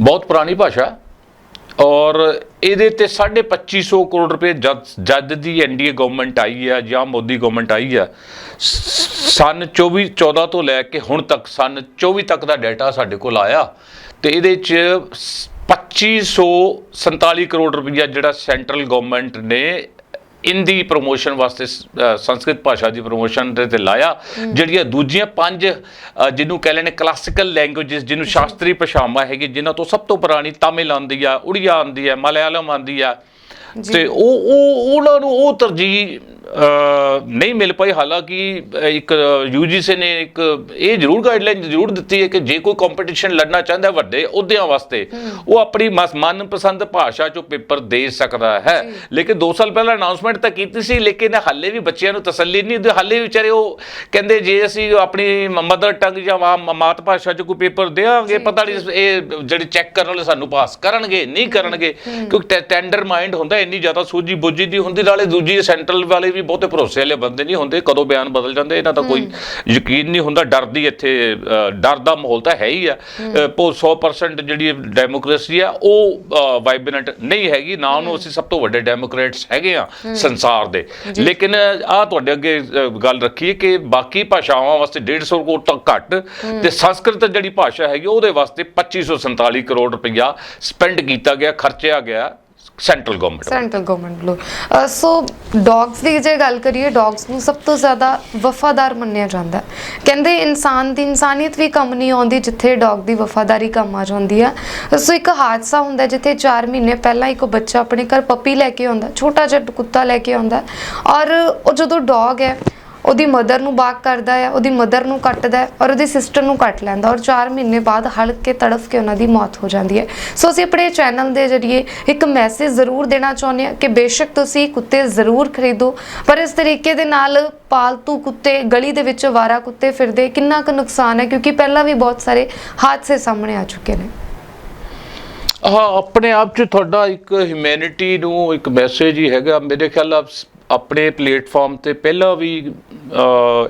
ਬਹੁਤ ਪੁਰਾਣੀ ਭਾਸ਼ਾ, ਔਰ ਇਹਦੇ ਤੇ 2550 ਕਰੋੜ ਰੁਪਏ ਜਦ ਜਦ ਦੀ ਐਨਡੀਏ ਗਵਰਨਮੈਂਟ ਆਈ ਆ ਜਾਂ ਮੋਦੀ ਗਵਰਨਮੈਂਟ ਆਈ ਆ, ਸ- ਸਨ 24 14 ਤੋਂ ਲੈ ਕੇ ਹੁਣ ਤੱਕ ਸਨ 24 ਤੱਕ ਦਾ ਡਾਟਾ ਸਾਡੇ ਕੋਲ ਆਇਆ ਤੇ ਇਹਦੇ ਚ ਸ- 2547 ਕਰੋੜ ਰੁਪਈਆ ਜਿਹੜਾ ਸੈਂਟਰਲ ਗਵਰਨਮੈਂਟ ਨੇ ਇੰਦੀ ਪ੍ਰੋਮੋਸ਼ਨ ਵਾਸਤੇ ਸੰਸਕ੍ਰਿਤ ਭਾਸ਼ਾ ਦੀ ਪ੍ਰੋਮੋਸ਼ਨ ਦੇ ਤੇ ਲਾਇਆ ਜਿਹੜੀਆਂ ਦੂਜੀਆਂ ਪੰਜ ਜਿਹਨੂੰ ਕਹਿ ਲੈਣੇ ਕਲਾਸੀਕਲ ਲੈਂਗੁਏਜਸ ਜਿਹਨੂੰ ਸ਼ਾਸਤਰੀ ਭਾਸ਼ਾਵਾਂ ਹੈਗੀ ਜਿਨ੍ਹਾਂ ਤੋਂ ਸਭ ਤੋਂ ਪੁਰਾਣੀ ਤਾਮਿਲ ਆਉਂਦੀ ਆ ਉੜੀਆ ਆਉਂਦੀ ਆ ਮਲਿਆਲਮ ਆਉਂਦੀ ਆ। ਤੇ ਉਹ ਉਹ ਉਹਨਾਂ ਨੂੰ ਉਹ ਤਰਜੀਹ ਨਹੀਂ ਮਿਲ ਪਾਈ। ਹਾਲਾਂਕਿ ਇੱਕ ਯੂਜੀਸੀ ਨੇ ਇੱਕ ਇਹ ਜ਼ਰੂਰ ਗਾਈਡਲਾਈਨ ਜ਼ਰੂਰ ਦਿੱਤੀ ਹੈ ਕਿ ਜੇ ਕੋਈ ਕੰਪੀਟੀਸ਼ਨ ਲੜਨਾ ਚਾਹੁੰਦਾ ਹੈ ਵੱਡੇ ਅਹੁਦਿਆਂ ਵਾਸਤੇ ਉਹ ਆਪਣੀ ਮਨਪਸੰਦ ਭਾਸ਼ਾ ਚੋਂ ਪੇਪਰ ਦੇ ਸਕਦਾ ਹੈ। ਲੇਕਿਨ 2 ਸਾਲ ਪਹਿਲਾਂ ਅਨਾਉਂਸਮੈਂਟ ਤਾਂ ਕੀਤੀ ਸੀ ਲੇਕਿਨ ਹਾਲੇ ਵੀ ਬੱਚਿਆਂ ਨੂੰ ਤਸੱਲੀ ਨਹੀਂ ਹੁੰਦੀ। ਹਾਲੇ ਵੀ ਵਿਚਾਰੇ ਉਹ ਕਹਿੰਦੇ ਜੇ ਅਸੀਂ ਆਪਣੀ ਮਦਰ ਟੰਗ ਜਾਂ ਮਾਤ ਭਾਸ਼ਾ ਚ ਕੋਈ ਪੇਪਰ ਦੇਵਾਂਗੇ ਪਤਾ ਨਹੀਂ ਇਹ ਜਿਹੜੇ ਚੈੱਕ ਕਰਨ ਵਾਲੇ ਸਾਨੂੰ ਪਾਸ ਕਰਨਗੇ ਨਹੀਂ ਕਰਨਗੇ ਕਿਉਂਕਿ ਟੈਂਡਰ ਮਾਈਂਡ ਹੁੰਦਾ ਇੰਨੀ ਜ਼ਿਆਦਾ ਸੂਝੀ ਬੁੱਝੀ ਦੀ ਹੁੰਦੀ ਨਾਲੇ ਦੂਜੀ ਸੈਂਟਰਲ ਵਾਲੇ ਵੀ ਬਹੁਤੇ ਭਰੋਸੇ ਵਾਲੇ ਬੰਦੇ ਨਹੀਂ ਹੁੰਦੇ ਕਦੋਂ ਬਿਆਨ ਬਦਲ ਜਾਂਦੇ ਇਹਨਾਂ ਦਾ ਕੋਈ ਯਕੀਨ ਨਹੀਂ ਹੁੰਦਾ ਡਰ ਦੀ ਇੱਥੇ ਡਰ ਦਾ ਮਾਹੌਲ ਤਾਂ ਹੈ ਹੀ ਆ। ਅ, ਪੋ 100% ਜਿਹੜੀ ਡੈਮੋਕ੍ਰੇਸੀ ਆ ਉਹ ਵਾਈਬ੍ਰੈਂਟ ਨਹੀਂ ਹੈਗੀ। ਨਾ ਉਹਨੂੰ ਅਸੀਂ ਸਭ ਤੋਂ ਵੱਡੇ ਡੈਮੋਕ੍ਰੇਟਸ ਹੈਗੇ ਆ ਸੰਸਾਰ ਦੇ। ਲੇਕਿਨ ਆ ਤੁਹਾਡੇ ਅੱਗੇ ਗੱਲ ਰੱਖੀਏ ਕਿ ਬਾਕੀ ਭਾਸ਼ਾਵਾਂ ਵਾਸਤੇ 150 ਕਰੋੜ ਤੋਂ ਘੱਟ ਤੇ ਸੰਸਕ੍ਰਿਤ ਜਿਹੜੀ ਭਾਸ਼ਾ ਹੈਗੀ ਉਹਦੇ ਵਾਸਤੇ 2547 ਕਰੋੜ ਰੁਪਇਆ ਸਪੈਂਡ ਕੀਤਾ ਗਿਆ ਖਰਚਿਆ ਗਿਆ। ਸੈਂਟਰਲ ਗਵਰਨਮੈਂਟ ਸੈਂਟਰਲ ਗਵਰਨਮੈਂਟ ਵੱਲੋਂ। ਸੋ ਡੌਗਸ ਦੀ ਜੇ ਗੱਲ ਕਰੀਏ ਡੌਗਸ ਨੂੰ ਸਭ ਤੋਂ ਜ਼ਿਆਦਾ ਵਫਾਦਾਰ ਮੰਨਿਆ ਜਾਂਦਾ ਹੈ। ਕਹਿੰਦੇ ਇਨਸਾਨ ਦੀ ਇਨਸਾਨੀਅਤ ਵੀ ਕੰਮ ਨਹੀਂ ਆਉਂਦੀ ਜਿੱਥੇ ਡੌਗ ਦੀ ਵਫਾਦਾਰੀ ਕੰਮ ਆ ਜਾਂਦੀ ਹੈ ਸੋ, ਇੱਕ ਹਾਦਸਾ ਹੁੰਦਾ ਜਿੱਥੇ 4 ਮਹੀਨੇ ਪਹਿਲਾਂ ਇੱਕ ਬੱਚਾ ਆਪਣੇ ਘਰ ਪੱਪੀ ਲੈ ਕੇ ਆਉਂਦਾ, ਛੋਟਾ ਜਿਹਾ ਕੁੱਤਾ ਲੈ ਕੇ ਆਉਂਦਾ। ਔਰ ਉਹ ਜਦੋਂ ਡੌਗ ਹੈ ਉਹਦੀ ਮਦਰ ਨੂੰ ਬਾਕ ਕਰਦਾ ਹੈ, ਉਹਦੀ ਮਦਰ ਨੂੰ ਕੱਟਦਾ ਹੈ ਔਰ ਉਹਦੀ ਸਿਸਟਰ ਨੂੰ ਕੱਟ ਲੈਂਦਾ ਔਰ 4 ਮਹੀਨੇ ਬਾਅਦ ਹਲਕ ਕੇ ਤੜਫ ਕੇ ਉਹਨਾਂ ਦੀ ਮੌਤ ਹੋ ਜਾਂਦੀ ਹੈ। ਸੋ ਅਸੀਂ ਆਪਣੇ ਚੈਨਲ ਦੇ ਜਰੀਏ ਇੱਕ ਮੈਸੇਜ ਜ਼ਰੂਰ ਦੇਣਾ ਚਾਹੁੰਦੇ ਹਾਂ ਕਿ ਬੇਸ਼ੱਕ ਤੁਸੀਂ ਕੁੱਤੇ ਜ਼ਰੂਰ ਖਰੀਦੋ, ਪਰ ਇਸ ਤਰੀਕੇ ਦੇ ਨਾਲ ਪਾਲਤੂ ਕੁੱਤੇ, ਗਲੀ ਦੇ ਵਿੱਚ ਵਾਰਾ ਕੁੱਤੇ ਫਿਰਦੇ, ਕਿੰਨਾ ਕੁ ਨੁਕਸਾਨ ਹੈ, ਕਿਉਂਕਿ ਪਹਿਲਾਂ ਵੀ ਬਹੁਤ ਸਾਰੇ ਹਾਦਸੇ ਸਾਹਮਣੇ ਆ ਚੁੱਕੇ ਨੇ। ਹਾਂ ਆਪਣੇ ਆਪ 'ਚ ਤੁਹਾਡਾ ਇੱਕ ਹਿਊਮੈਨਿਟੀ ਨੂੰ ਇੱਕ ਮੈਸੇਜ ਹੀ ਹੈਗਾ। ਮੇਰੇ ਖਿਆਲ ਨਾਲ ਆਪਣੇ ਪਲੇਟਫਾਰਮ ਤੇ ਪਹਿਲਾਂ ਵੀ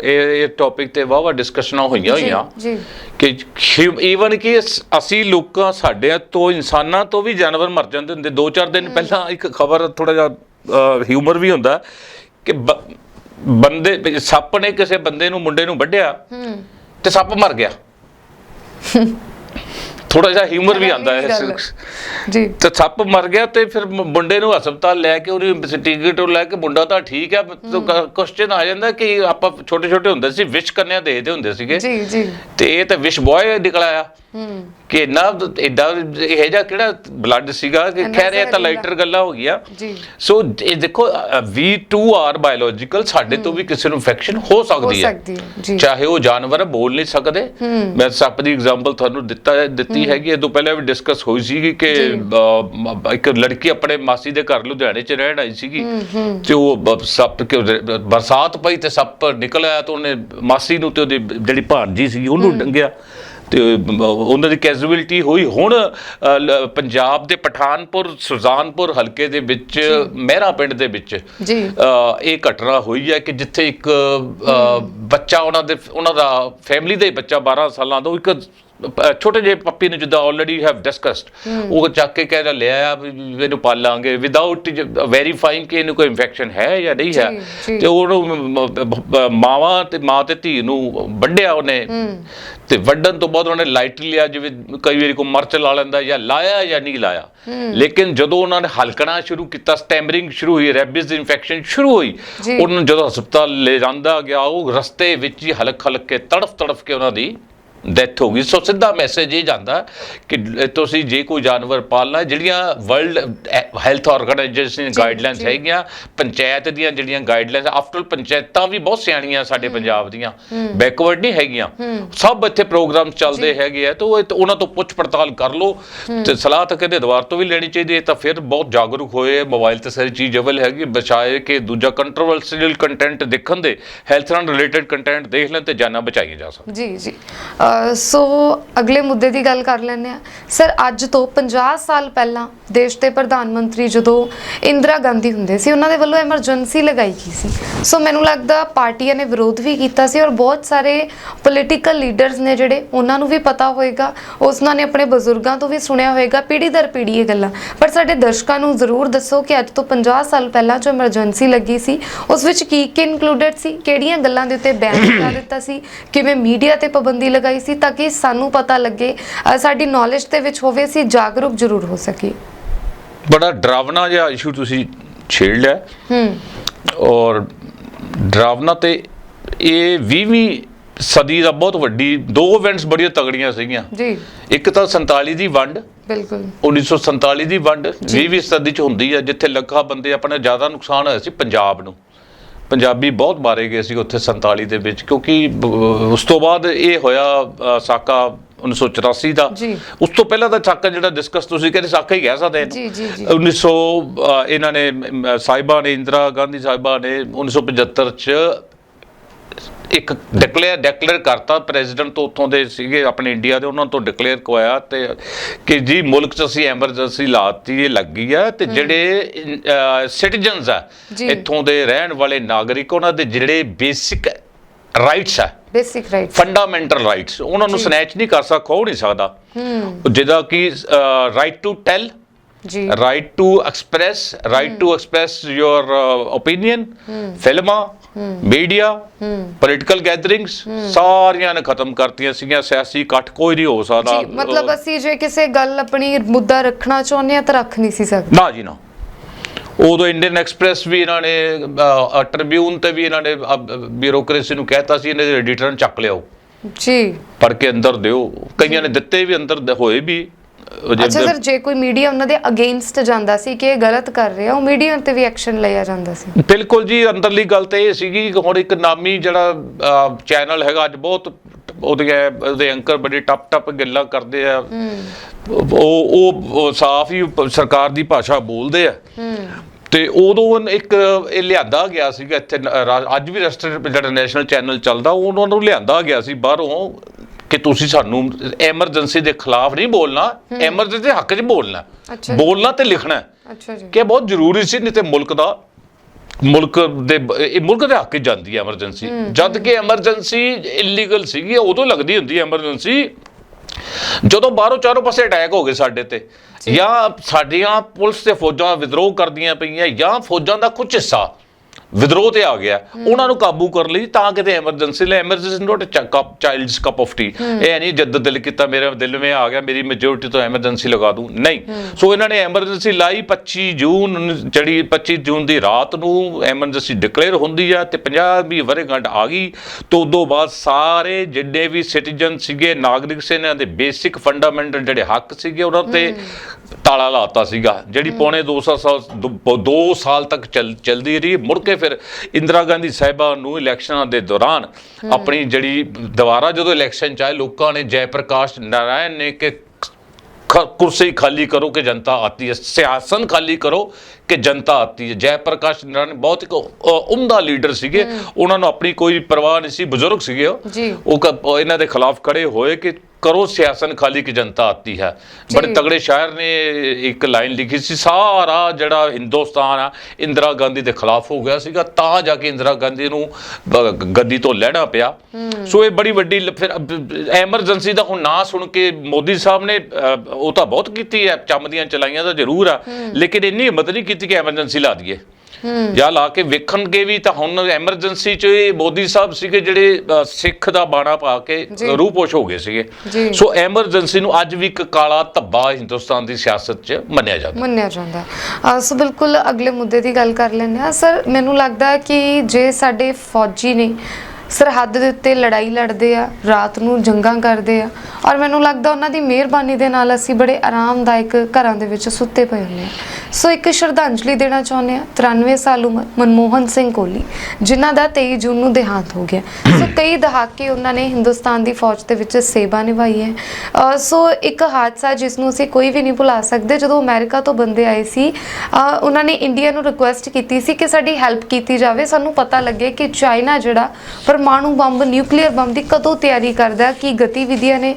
ਇਹ ਇਹ ਟੌਪਿਕ ਤੇ ਵਾਵਾ ਡਿਸਕਸ਼ਨਾਂ ਹੋਈਆਂ ਹੋਈਆਂ ਜੀ। ਕਿ ਈਵਨ ਕਿ ਅਸੀਂ ਲੋਕਾਂ ਸਾਡੇ ਤੋਂ ਇਨਸਾਨਾਂ ਤੋਂ ਵੀ ਜਾਨਵਰ ਮਰ ਜਾਂਦੇ ਹੁੰਦੇ। ਦੋ ਚਾਰ ਦਿਨ ਪਹਿਲਾਂ ਇੱਕ ਖਬਰ ਥੋੜਾ ਜਿਹਾ ਹਿਊਮਰ ਵੀ ਹੁੰਦਾ ਕਿ ਬੰਦੇ ਸੱਪ ਨੇ ਕਿਸੇ ਬੰਦੇ ਨੂੰ ਮੁੰਡੇ ਨੂੰ ਵੱਢਿਆ ਤੇ ਸੱਪ ਮਰ ਗਿਆ। ਥੋੜਾ ਜਿਹਾ ਹਿਊਮਰ ਵੀ ਆਉਂਦਾ ਹੈ ਜੀ। ਤੇ ਸੱਪ ਮਰ ਗਿਆ ਤੇ ਫਿਰ ਮੁੰਡੇ ਨੂੰ ਹਸਪਤਾਲ ਲੈ ਕੇ ਉਹਨੂੰ ਟਿਕਟ ਲੈ ਕੇ ਮੁੰਡਾ ਤਾਂ ਠੀਕ ਹੈ। ਕੁਐਸਚਨ ਆ ਜਾਂਦਾ ਕਿ ਆਪਾਂ ਛੋਟੇ ਛੋਟੇ ਹੁੰਦੇ ਸੀ ਵਿਸ਼ ਕੰਨਿਆ ਦੇਖਦੇ ਹੁੰਦੇ ਸੀਗੇ। ਜੀ ਜੀ। ਤੇ ਇਹ ਤਾਂ ਵਿਸ਼ ਬॉय ਨਿਕਲ ਆਇਆ। ਹੂੰ। ਕਿ ਨਾ ਐਡਾ ਇਹ ਜਿਹਾ ਕਿਹੜਾ ਬਲੱਡ ਸੀਗਾ ਕਿ ਖੈਰ ਇਹ ਤਾਂ। ਲਾਈਟਰ ਗੱਲਾਂ ਹੋ ਗਈਆਂ। ਜੀ। ਸੋ ਇਹ ਦੇਖੋ ਵੀ ਟੂ ਆਰ ਬਾਇਓਲੋਜੀਕਲ ਸਾਡੇ ਤੋਂ ਵੀ ਕਿਸੇ ਨੂੰ ਇਨਫੈਕਸ਼ਨ ਹੋ ਸਕਦੀ ਹੈ। ਸਕਦੀ ਹੈ ਜੀ। ਚਾਹੇ ਉਹ ਜਾਨਵਰ ਬੋਲ ਨਹੀਂ ਸਕਦੇ। ਮੈਂ ਸੱਪ ਦੀ ਐਗਜ਼ਾਮਪਲ ਤੁਹਾਨੂੰ ਦਿੱਤਾ ਦਿੱਤੀ ਹੈਗੀ ਇਹ ਤੋਂ ਪਹਿਲਾਂ ਵੀ ਡਿਸਕਸ ਹੋਈ ਸੀਗੀ ਕਿ ਇੱਕ ਲੜਕੀ ਆਪਣੇ ਮਾਸੀ ਦੇ ਘਰ ਲੁਧਿਆਣੇ 'ਚ ਰਹਿਣ ਆਈ ਸੀਗੀ। ਤੇ ਉਹ ਸੱਪ ਬਰਸਾਤ ਪਈ ਤੇ ਸੱਪ ਨਿਕਲ ਆਇਆ ਤੇ ਉਹਨੇ ਮਾਸੀ ਨੂੰ ਤੇ ਉਹਦੀ ਜਿਹੜੀ ਭਾਣਜੀ ਸੀ ਉਹਨੂੰ ਡੰਗਿਆ। ਤੇ ਉਹਨਾਂ ਦੀ ਕੈਜੂਅਲਟੀ ਹੋਈ। ਹੁਣ ਪੰਜਾਬ ਦੇ ਪਠਾਨਪੁਰ ਸੁਜ਼ਾਨਪੁਰ ਹਲਕੇ ਦੇ ਵਿੱਚ ਮਹਿਰਾ ਪਿੰਡ ਦੇ ਵਿੱਚ ਜੀ। ਇਹ ਘਟਨਾ ਹੋਈ ਹੈ ਕਿ ਜਿੱਥੇ ਇੱਕ ਬੱਚਾ ਉਹਨਾਂ ਦੇ ਉਹਨਾਂ ਦਾ ਫੈਮਿਲੀ ਦਾ ਹੀ ਬੱਚਾ 12 ਸਾਲਾਂ ਦਾ ਉਹ ਇੱਕ ਛੋਟੇ ਜਿਹੇ ਪੱਪੀ ਨੂੰ ਜਿੱਦਾਂ ਆਲਰੇਡੀ ਹੈਵ ਡਿਸਕਸਡ ਉਹ ਚੱਕ ਕੇ ਕਹਿ ਰਿਹਾ ਲਿਆ ਇਹਨੂੰ ਪਾਲਾਂਗੇ ਵਿਦਆਊਟ ਵੈਰੀਫਾਈਂਗ ਕਿ ਇਹਨੂੰ ਕੋਈ ਇਨਫੈਕਸ਼ਨ ਹੈ ਜਾਂ ਨਹੀਂ ਹੈ। ਤੇ ਉਹਨੂੰ ਮਾਵਾਂ ਤੇ ਮਾਂ ਤੇ ਧੀ ਨੂੰ ਵੱਢਿਆ ਉਹਨੇ। ਤੇ ਵੱਢਣ ਤੋਂ ਬਾਅਦ ਉਹਨੇ ਲਾਈਟ ਲਿਆ ਜਿਵੇਂ ਕਈ ਵਾਰੀ ਕੋ ਮਰਚ ਲਾ ਲੈਂਦਾ ਜਾਂ ਲਾਇਆ ਜਾਂ ਨਹੀਂ ਲਾਇਆ। ਲੇਕਿਨ ਜਦੋਂ ਉਹਨਾਂ ਨੇ ਹਲਕਣਾ ਸ਼ੁਰੂ ਕੀਤਾ ਸਟੈਮਰਿੰਗ ਸ਼ੁਰੂ ਹੋਈ ਰੈਬਿਸ ਇਨਫੈਕਸ਼ਨ ਸ਼ੁਰੂ ਹੋਈ। ਉਹਨਾਂ ਨੂੰ ਜਦੋਂ ਹਸਪਤਾਲ ਲੈ ਜਾਂਦਾ ਗਿਆ ਉਹ ਰਸਤੇ ਵਿੱਚ ਹੀ ਹਲਕ ਹਲਕ ਕੇ ਤੜਫ ਤੜਫ ਕੇ ਉਹਨਾਂ ਦੀ ਡੈਥ ਹੋ ਗਈ। ਸੋ ਸਿੱਧਾ ਮੈਸੇਜ ਇਹ ਜਾਂਦਾ ਕਿ ਤੁਸੀਂ ਜੇ ਕੋਈ ਜਾਨਵਰ ਪਾਲਣਾ ਜਿਹੜੀਆਂ ਵਰਲਡ ਹੈਲਥ ਆਰਗੇਨਾਈਜੇਸ਼ਨ ਗਾਈਡਲਾਈਨਸ। ਹੈਗੀਆਂ ਪੰਚਾਇਤ ਦੀਆਂ ਜਿਹੜੀਆਂ ਗਾਈਡਲਾਈਨਸ ਆਫਟਰ ਪੰਚਾਇਤਾਂ ਵੀ ਬਹੁਤ ਸਿਆਣੀਆਂ ਸਾਡੇ ਪੰਜਾਬ ਦੀਆਂ। ਬੈਕਵਰਡ ਨਹੀਂ ਹੈਗੀਆਂ। ਸਭ ਇੱਥੇ ਪ੍ਰੋਗਰਾਮ ਚੱਲਦੇ ਹੈਗੇ ਆ ਤਾਂ ਉਹਨਾਂ ਤੋਂ ਪੁੱਛ ਪੜਤਾਲ ਕਰ ਲਓ। ਤੇ ਸਲਾਹ ਤਾਂ ਕਹਿੰਦੇ ਦੁਆਰ ਤੋਂ ਵੀ ਲੈਣੀ ਚਾਹੀਦੀ ਹੈ ਤਾਂ ਫਿਰ ਬਹੁਤ ਜਾਗਰੂਕ ਹੋਏ ਮੋਬਾਈਲ ਤੇ ਸਾਰੀ ਚੀਜ਼ ਅਵੇਲ ਹੈਗੀ ਬਚਾਏ ਕਿ ਦੂਜਾ ਕੰਟਰੋਵਰਸੀਅਲ ਕੰਟੈਂਟ ਦੇਖਣ ਦੇ ਹੈਲਥ ਨਾਲ ਰਿਲੇਟਡ ਕੰਟੈਂਟ ਦੇਖ ਲੈਣ ਤੇ ਜਾਨਾਂ ਬਚਾਈਆਂ ਜਾ ਸਕਦੀਆਂ। ਜੀ ਜੀ। ਸੋ ਅਗਲੇ ਮੁੱਦੇ ਦੀ ਗੱਲ ਕਰ ਲੈਂਦੇ ਆ ਸਰ, ਅੱਜ ਤੋਂ 50 ਸਾਲ ਪਹਿਲਾਂ ਦੇਸ਼ ਦੇ ਪ੍ਰਧਾਨ ਮੰਤਰੀ ਜਦੋਂ ਇੰਦਰਾ ਗਾਂਧੀ ਹੁੰਦੇ ਸੀ, ਉਹਨਾਂ ਦੇ ਵੱਲੋਂ ਐਮਰਜੈਂਸੀ ਲਗਾਈ ਗਈ ਸੀ। ਸੋ ਮੈਨੂੰ ਲੱਗਦਾ ਪਾਰਟੀਆਂ ਨੇ ਵਿਰੋਧ ਵੀ ਕੀਤਾ ਸੀ ਔਰ ਬਹੁਤ ਸਾਰੇ ਪੋਲੀਟੀਕਲ ਲੀਡਰਸ ਨੇ ਜਿਹੜੇ, ਉਹਨਾਂ ਨੂੰ ਵੀ ਪਤਾ ਹੋਏਗਾ, ਉਸਨਾਂ ਨੇ ਆਪਣੇ ਬਜ਼ੁਰਗਾਂ ਤੋਂ ਵੀ ਸੁਣਿਆ ਹੋਏਗਾ, ਪੀੜ੍ਹੀ ਦਰ ਪੀੜ੍ਹੀ ਇਹ ਗੱਲਾਂ। ਪਰ ਸਾਡੇ ਦਰਸ਼ਕਾਂ ਨੂੰ ਜ਼ਰੂਰ ਦੱਸੋ ਕਿ ਅੱਜ ਤੋਂ 50 ਸਾਲ ਪਹਿਲਾਂ ਜੋ ਐਮਰਜੈਂਸੀ ਲੱਗੀ ਸੀ, ਉਸ ਵਿੱਚ ਕੀ ਕੀ ਇਨਕਲੂਡਡ ਸੀ, ਕਿਹੜੀਆਂ ਗੱਲਾਂ ਦੇ ਉੱਤੇ ਬੈਨ ਲਗਾ ਦਿੱਤਾ ਸੀ, ਕਿਵੇਂ ਮੀਡੀਆ ਤੇ ਪਾਬੰਦੀ ਲਗਾਈ ਸੀ ਤਾਂ ਕਿ ਸਾਨੂੰ ਪਤਾ ਲੱਗੇ ਸਾਡੀ ਨੌਲੇਜ ਦੇ ਵਿੱਚ ਹੋਵੇ ਅਸੀਂ ਜਾਗਰੂਕ ਜ਼ਰੂਰ ਹੋ ਸਕੀਏ। ਬੜਾ ਡਰਾਵਨਾ ਜਿਹਾ ਇਸ਼ੂ ਤੁਸੀਂ ਛੇੜ ਲਿਆ। ਹੂੰ। ਔਰ ਡਰਾਵਨਾ ਤੇ ਇਹ 20ਵੀਂ ਸਦੀ ਦਾ ਬਹੁਤ ਵੱਡੀ ਦੋ ਇਵੈਂਟਸ ਬੜੀਆਂ ਤਗੜੀਆਂ ਸੀਗੀਆਂ। ਜੀ। ਇੱਕ ਤਾਂ 47 ਦੀ ਵੰਡ। ਬਿਲਕੁਲ। 1947 ਦੀ ਵੰਡ 20ਵੀਂ ਸਦੀ ਚ ਹੁੰਦੀ ਹੈ ਜਿੱਥੇ ਲੱਖਾਂ ਬੰਦੇ ਆਪਣਾ ਜ਼ਿਆਦਾ ਨੁਕਸਾਨ ਹੋਇਆ ਸੀ ਪੰਜਾਬ ਨੂੰ। ਪੰਜਾਬੀ ਬਹੁਤ ਮਾਰੇ ਗਏ ਸੀ ਉੱਥੇ 47 ਦੇ ਵਿੱਚ ਕਿਉਂਕਿ ਉਸ ਤੋਂ ਬਾਅਦ ਇਹ ਹੋਇਆ ਸਾਕਾ 1984 ਦਾ। ਉਸ ਤੋਂ ਪਹਿਲਾਂ ਦਾ ਸਾਕਾ ਜਿਹੜਾ ਡਿਸਕਸ ਤੁਸੀਂ ਕਹਿੰਦੇ ਸਾਕਾ ਹੀ ਕਹਿ ਸਕਦੇ। ਜੀ, ਜੀ, ਜੀ। 1900 ਅ, ਇਹਨਾਂ ਨੇ ਸਾਹਿਬਾ ਨੇ ਇੰਦਰਾ ਗਾਂਧੀ ਸਾਹਿਬਾ ਨੇ 1975 ਚ ਇੱਕ ਡਿਕਲੇਅਰ ਡਿਕਲੇਅਰ ਕਰਤਾ ਪ੍ਰੈਜ਼ੀਡੈਂਟ ਤੋਂ ਉੱਥੋਂ ਦੇ ਸੀਗੇ ਆਪਣੇ ਇੰਡੀਆ ਦੇ ਉਹਨਾਂ ਤੋਂ ਡਿਕਲੇਅਰ ਕਵਾਇਆ ਤੇ ਕਿ ਜੀ ਮੁਲਕ 'ਚ ਅਸੀਂ ਐਮਰਜੈਂਸੀ ਲਾਤੀ ਇਹ ਲੱਗੀ ਆ ਤੇ ਜਿਹੜੇ ਸਿਟੀਜ਼ਨਸ ਆ। ਇੱਥੋਂ ਦੇ ਰਹਿਣ ਵਾਲੇ ਨਾਗਰਿਕ ਉਹਨਾਂ ਦੇ ਜਿਹੜੇ ਬੇਸਿਕ ਰਾਈਟਸ ਆ ਬੇਸਿਕ ਰਾਈਟ ਫੰਡਾਮੈਂਟਲ ਰਾਈਟਸ ਉਹਨਾਂ ਨੂੰ। ਸਨੈਚ ਨਹੀਂ ਕਰ ਸਕਦਾ ਖੋ ਨਹੀਂ ਸਕਦਾ। ਹੂੰ। ਜਿਹਦਾ ਕਿ ਰਾਈਟ ਟੂ ਟੈਲ ਜੀ। Right to express right to express your opinion ਫਿਲਮਾਂ ਮੀਡੀਆ ਪੋਲੀਟੀਕਲ ਗੈਦਰਿੰਗਸ ਸਾਰੀਆਂ ਨੇ ਖਤਮ ਕਰਤੀਆਂ ਸੀਗੀਆਂ ਸਿਆਸੀ ਇਕੱਠ ਕੋਈ ਨਹੀਂ ਹੋ ਸਕਦਾ। ਜੀ ਮਤਲਬ ਅਸੀਂ ਜੇ ਕਿਸੇ ਗੱਲ ਆਪਣੀ ਮੁੱਦਾ ਰੱਖਣਾ ਚਾਹੁੰਦੇ ਆ ਤਾਂ ਰੱਖ ਨਹੀਂ ਸੀ ਸਕਦੇ। ਨਾ ਜੀ ਨਾ। ਉਦੋਂ ਇੰਡੀਅਨ ਐਕਸਪ੍ਰੈਸ ਵੀ ਇਹਨਾਂ ਨੇ ਟ੍ਰਿਬਿਊਨ ਤੇ ਵੀ ਇਹਨਾਂ ਨੇ ਬਿਊਰੋਕ੍ਰੇਸੀ ਨੂੰ ਕਹਿਤਾ ਸੀ ਇਹਨੇ ਰਿਟਰਨ ਚੱਕ ਲਿਆਓ। ਜੀ। ਪੜ ਕੇ ਅੰਦਰ ਦਿਓ। ਕਈਆਂ ਨੇ ਦਿੱਤੇ ਵੀ ਅੰਦਰ ਦ- ਹੋਏ ਵੀ। ਅੱਛਾ ਸਰ ਜੇ ਕੋਈ ਮੀਡੀਆ ਉਹਨਾਂ ਦੇ ਅਗੇਂਸਟ ਜਾਂਦਾ ਸੀ ਕਿ ਇਹ ਗਲਤ ਕਰ ਰਿਹਾ ਉਹ ਮੀਡੀਆ ਤੇ ਵੀ ਐਕਸ਼ਨ ਲਿਆ ਜਾਂਦਾ ਸੀ? ਬਿਲਕੁਲ ਜੀ ਅੰਦਰਲੀ ਗੱਲ ਤੇ ਇਹ ਸੀਗੀ ਕਿ ਹੁਣ ਇੱਕ ਨਾਮੀ ਜਿਹੜਾ ਚੈਨਲ ਹੈਗਾ ਅੱਜ ਬਹੁਤ ਉਹਦੇ ਉਹਦੇ ਐਂਕਰ ਬੜੇ ਟਪ ਟਪ ਗੱਲਾਂ ਕਰਦੇ ਆ। ਉਹ ਉਹ ਸਾਫ਼ ਹੀ ਸਰਕਾਰ ਦੀ ਭਾਸ਼ਾ ਬੋਲਦੇ ਆ। ਤੇ ਉਦੋਂ ਇੱਕ ਇਹ ਲਿਆਂਦਾ ਗਿਆ ਸੀਗਾ ਇੱਥੇ ਅੱਜ ਵੀ ਰਸਟਰ ਜਿਹੜਾ ਨੈਸ਼ਨਲ ਚੈਨਲ ਚੱਲਦਾ ਉਹਨਾਂ ਨੂੰ ਲਿਆਂਦਾ ਗਿਆ ਸੀ ਬਾਹਰੋਂ। ਕਿ ਤੁਸੀਂ ਸਾਨੂੰ ਐਮਰਜੈਂਸੀ ਦੇ ਖਿਲਾਫ ਨਹੀਂ ਬੋਲਣਾ ਐਮਰਜੈਂਸੀ ਦੇ ਹੱਕ 'ਚ ਬੋਲਣਾ। ਬੋਲਣਾ ਤੇ ਲਿਖਣਾ ਹੈ। ਅੱਛਾ ਜੀ। ਕਿ ਬਹੁਤ ਜ਼ਰੂਰੀ ਸੀ ਨਹੀਂ ਤੇ ਮੁਲਕ ਦਾ ਮੁਲਕ ਦੇ ਇਹ ਮੁਲਕ ਦੇ ਹੱਕ 'ਚ ਜਾਂਦੀ ਹੈ ਐਮਰਜੈਂਸੀ ਜਦ ਕਿ ਐਮਰਜੈਂਸੀ ਇਲੀਗਲ ਸੀਗੀ ਉਦੋਂ ਲੱਗਦੀ ਹੁੰਦੀ ਹੈ ਐਮਰਜੈਂਸੀ ਜਦੋਂ ਬਾਹਰੋਂ ਚਾਰੋਂ ਪਾਸੇ ਅਟੈਕ ਹੋ ਗਏ ਸਾਡੇ ਤੇ ਜਾਂ। ਸਾਡੀਆਂ ਪੁਲਿਸ ਤੇ ਫੌਜਾਂ ਵਿਦਰੋਹ ਕਰਦੀਆਂ ਪਈਆਂ ਜਾਂ ਫੌਜਾਂ ਦਾ ਕੁਝ ਹਿੱਸਾ ਵਿਦਰੋਹ ਤੇ ਆ ਗਿਆ। ਉਹਨਾਂ ਨੂੰ ਕਾਬੂ ਕਰ ਲਈ ਤਾਂ ਕਿਤੇ ਐਮਰਜੈਂਸੀ ਲੈ emergency not cup childs cup of tea ਇਹ ਨਹੀਂ ਜਦ ਦਿਲ ਕੀਤਾ ਮੇਰੇ ਦਿਲ ਵਿੱਚ ਆ ਗਿਆ ਮੇਰੀ ਮੈਜੋਰਿਟੀ ਤੋਂ ਐਮਰਜੈਂਸੀ ਲਗਾ ਦੂੰ। ਨਹੀਂ। ਸੋ ਇਹਨਾਂ ਨੇ ਐਮਰਜੈਂਸੀ ਲਾਈ 25 ਜੂਨ ਜਿਹੜੀ 25 ਜੂਨ ਦੀ ਰਾਤ ਨੂੰ ਐਮਰਜੈਂਸੀ ਡਿਕਲੇਅਰ ਹੁੰਦੀ ਆ ਤੇ 50 ਵੀ ਵਰੇਗੰਢ ਆ ਗਈ। ਤੋਂ ਉਦੋਂ ਬਾਅਦ ਸਾਰੇ ਜਿੰਨੇ ਵੀ ਸਿਟੀਜ਼ਨ ਸੀਗੇ ਨਾਗਰਿਕ ਸੀ ਇਹਨਾਂ ਦੇ ਬੇਸਿਕ ਫੰਡਾਮੈਂਟਲ ਜਿਹੜੇ ਹੱਕ ਸੀਗੇ ਉਹਨਾਂ ਤੇ ਤਾਲਾ ਲਾਤਾ ਸੀਗਾ। ਜਿਹੜੀ ਪੌਣੇ 200 ਸਾਲ 2 ਸਾਲ ਤੱਕ ਚੱਲ ਚਲਦੀ ਰਹੀ ਮੁੜ ਕੇ ਫਿਰ ਇੰਦਰਾ ਗਾਂਧੀ ਸਾਹਿਬਾ ਨੂੰ ਇਲੈਕਸ਼ਨਾਂ ਦੇ ਦੌਰਾਨ ਆਪਣੀ ਜਿਹੜੀ ਦੁਬਾਰਾ ਜਦੋਂ ਇਲੈਕਸ਼ਨ ਚਾਹੇ ਲੋਕਾਂ ਨੇ ਜੈ ਪ੍ਰਕਾਸ਼ ਨਾਰਾਇਣ ਨੇ ਕਿ ਕੁਰਸੀ ਖਾਲੀ ਕਰੋ ਕਿ ਜਨਤਾ ਆਤੀ ਹੈ ਸਿਆਸਨ ਖਾਲੀ ਕਰੋ ਕਿ ਜਨਤਾ ਆਤੀ ਹੈ। ਜੈ ਪ੍ਰਕਾਸ਼ ਨਾਰਾਇਣ ਬਹੁਤ ਇੱਕ ਉਮਦਾ ਲੀਡਰ ਸੀਗੇ। ਉਹਨਾਂ ਨੂੰ ਆਪਣੀ ਕੋਈ ਪਰਵਾਹ ਨਹੀਂ ਸੀ ਬਜ਼ੁਰਗ ਸੀਗੇ ਉਹ। ਉਹ ਇਹਨਾਂ ਦੇ ਖਿਲਾਫ ਖੜੇ ਹੋਏ ਕਿ ਕਰੋ ਸਿਆਸਨ ਖਾਲੀ ਕਿ ਜਨਤਾ ਆਤੀ ਹੈ। ਬੜੇ। ਤਗੜੇ ਸ਼ਾਇਰ ਨੇ ਇੱਕ ਲਾਈਨ ਲਿਖੀ ਸੀ ਸਾਰਾ ਜਿਹੜਾ ਹਿੰਦੁਸਤਾਨ ਆ ਇੰਦਰਾ ਗਾਂਧੀ ਦੇ ਖਿਲਾਫ ਹੋ ਗਿਆ ਸੀਗਾ ਤਾਂ ਜਾ ਕੇ ਇੰਦਰਾ ਗਾਂਧੀ ਨੂੰ ਗੱਦੀ ਤੋਂ ਲੈਣਾ ਪਿਆ। ਸੋ ਇਹ ਬੜੀ ਵੱਡੀ ਫਿਰ ਐਮਰਜੈਂਸੀ ਦਾ ਹੁਣ ਨਾਂ ਸੁਣ ਕੇ ਮੋਦੀ ਸਾਹਿਬ ਨੇ ਉਹ ਤਾਂ ਬਹੁਤ ਕੀਤੀ ਹੈ ਚੰਮ ਦੀਆਂ ਚਲਾਈਆਂ ਤਾਂ ਜ਼ਰੂਰ ਆ ਲੇਕਿਨ ਇੰਨੀ ਹਿੰਮਤ ਨਹੀਂ ਕੀਤੀ ਕਿ ਐਮਰਜੈਂਸੀ ਲਾ ਦਈਏ। ਜਾਂ ਲਾ ਕੇ ਵੇਖਣਗੇ ਵੀ ਤਾਂ ਹੁਣ ਐਮਰਜੈਂਸੀ ਚ ਇਹ ਮੋਦੀ ਸਾਹਿਬ ਸੀਗੇ ਜਿਹੜੇ ਸਿੱਖ ਦਾ ਬਾਣਾ ਪਾ ਕੇ। ਰੂਪੋਸ਼ ਹੋ ਗਏ ਸੀਗੇ। ਸੋ ਐਮਰਜੈਂਸੀ ਨੂੰ ਅੱਜ ਵੀ ਇੱਕ ਕਾਲਾ ਧੱਬਾ ਹਿੰਦੁਸਤਾਨ ਦੀ ਸਿਆਸਤ 'ਚ ਮੰਨਿਆ ਜਾਂਦਾ। ਮੰਨਿਆ ਜਾਂਦਾ। ਹੈ ਸੋ ਬਿਲਕੁਲ ਅਗਲੇ ਮੁੱਦੇ ਦੀ ਗੱਲ ਕਰ ਲੈਂਦੇ ਆ ਸਰ ਮੈਨੂੰ ਲੱਗਦਾ ਹੈ ਕਿ ਜੇ ਸਾਡੇ ਫੌਜੀ ਨੇ ਸਰਹੱਦ ਦੇ ਉੱਤੇ ਲੜਾਈ ਲੜਦੇ ਆ ਰਾਤ ਨੂੰ ਜੰਗਾਂ ਕਰਦੇ ਆ ਔਰ ਮੈਨੂੰ ਲੱਗਦਾ ਉਹਨਾਂ ਦੀ ਮਿਹਰਬਾਨੀ ਦੇ ਨਾਲ ਅਸੀਂ ਬੜੇ ਆਰਾਮਦਾਇਕ ਘਰਾਂ ਦੇ ਵਿੱਚ ਸੁੱਤੇ ਪਏ ਹੁੰਦੇ ਆ। ਸੋ ਇੱਕ ਸ਼ਰਧਾਂਜਲੀ ਦੇਣਾ ਚਾਹੁੰਦੇ ਆ 93 ਸਾਲ ਉਮਰ, ਮਨਮੋਹਨ ਸਿੰਘ ਕੋਹਲੀ, ਜਿਨ੍ਹਾਂ ਦਾ 23 ਜੂਨ ਨੂੰ ਦੇਹਾਂਤ ਹੋ ਗਿਆ। ਸੋ ਕਈ ਦਹਾਕੇ ਉਹਨਾਂ ਨੇ ਹਿੰਦੁਸਤਾਨ ਦੀ ਫੌਜ ਦੇ ਵਿੱਚ ਸੇਵਾ ਨਿਭਾਈ ਹੈ। ਸੋ ਇੱਕ ਹਾਦਸਾ ਜਿਸ ਨੂੰ ਅਸੀਂ ਕੋਈ ਵੀ ਨਹੀਂ ਭੁਲਾ ਸਕਦੇ, ਜਦੋਂ ਅਮਰੀਕਾ ਤੋਂ ਬੰਦੇ ਆਏ ਸੀ ਉਹਨਾਂ ਨੇ ਇੰਡੀਆ ਨੂੰ ਰਿਕੁਐਸਟ ਕੀਤੀ ਸੀ ਕਿ ਸਾਡੀ ਹੈਲਪ ਕੀਤੀ ਜਾਵੇ। ਸਾਨੂੰ ਪਤਾ ਲੱਗੇ ਕਿ ਚਾਈਨਾ ਜਿਹੜਾ ਪਰਮਾਣੂ ਬੰਬ ਨਿਊਕਲੀਅਰ ਬੰਬ ਦੀ ਕਦੋਂ ਤਿਆਰੀ ਕਰਦਾ, ਕੀ ਗਤੀਵਿਧੀਆਂ ਨੇ।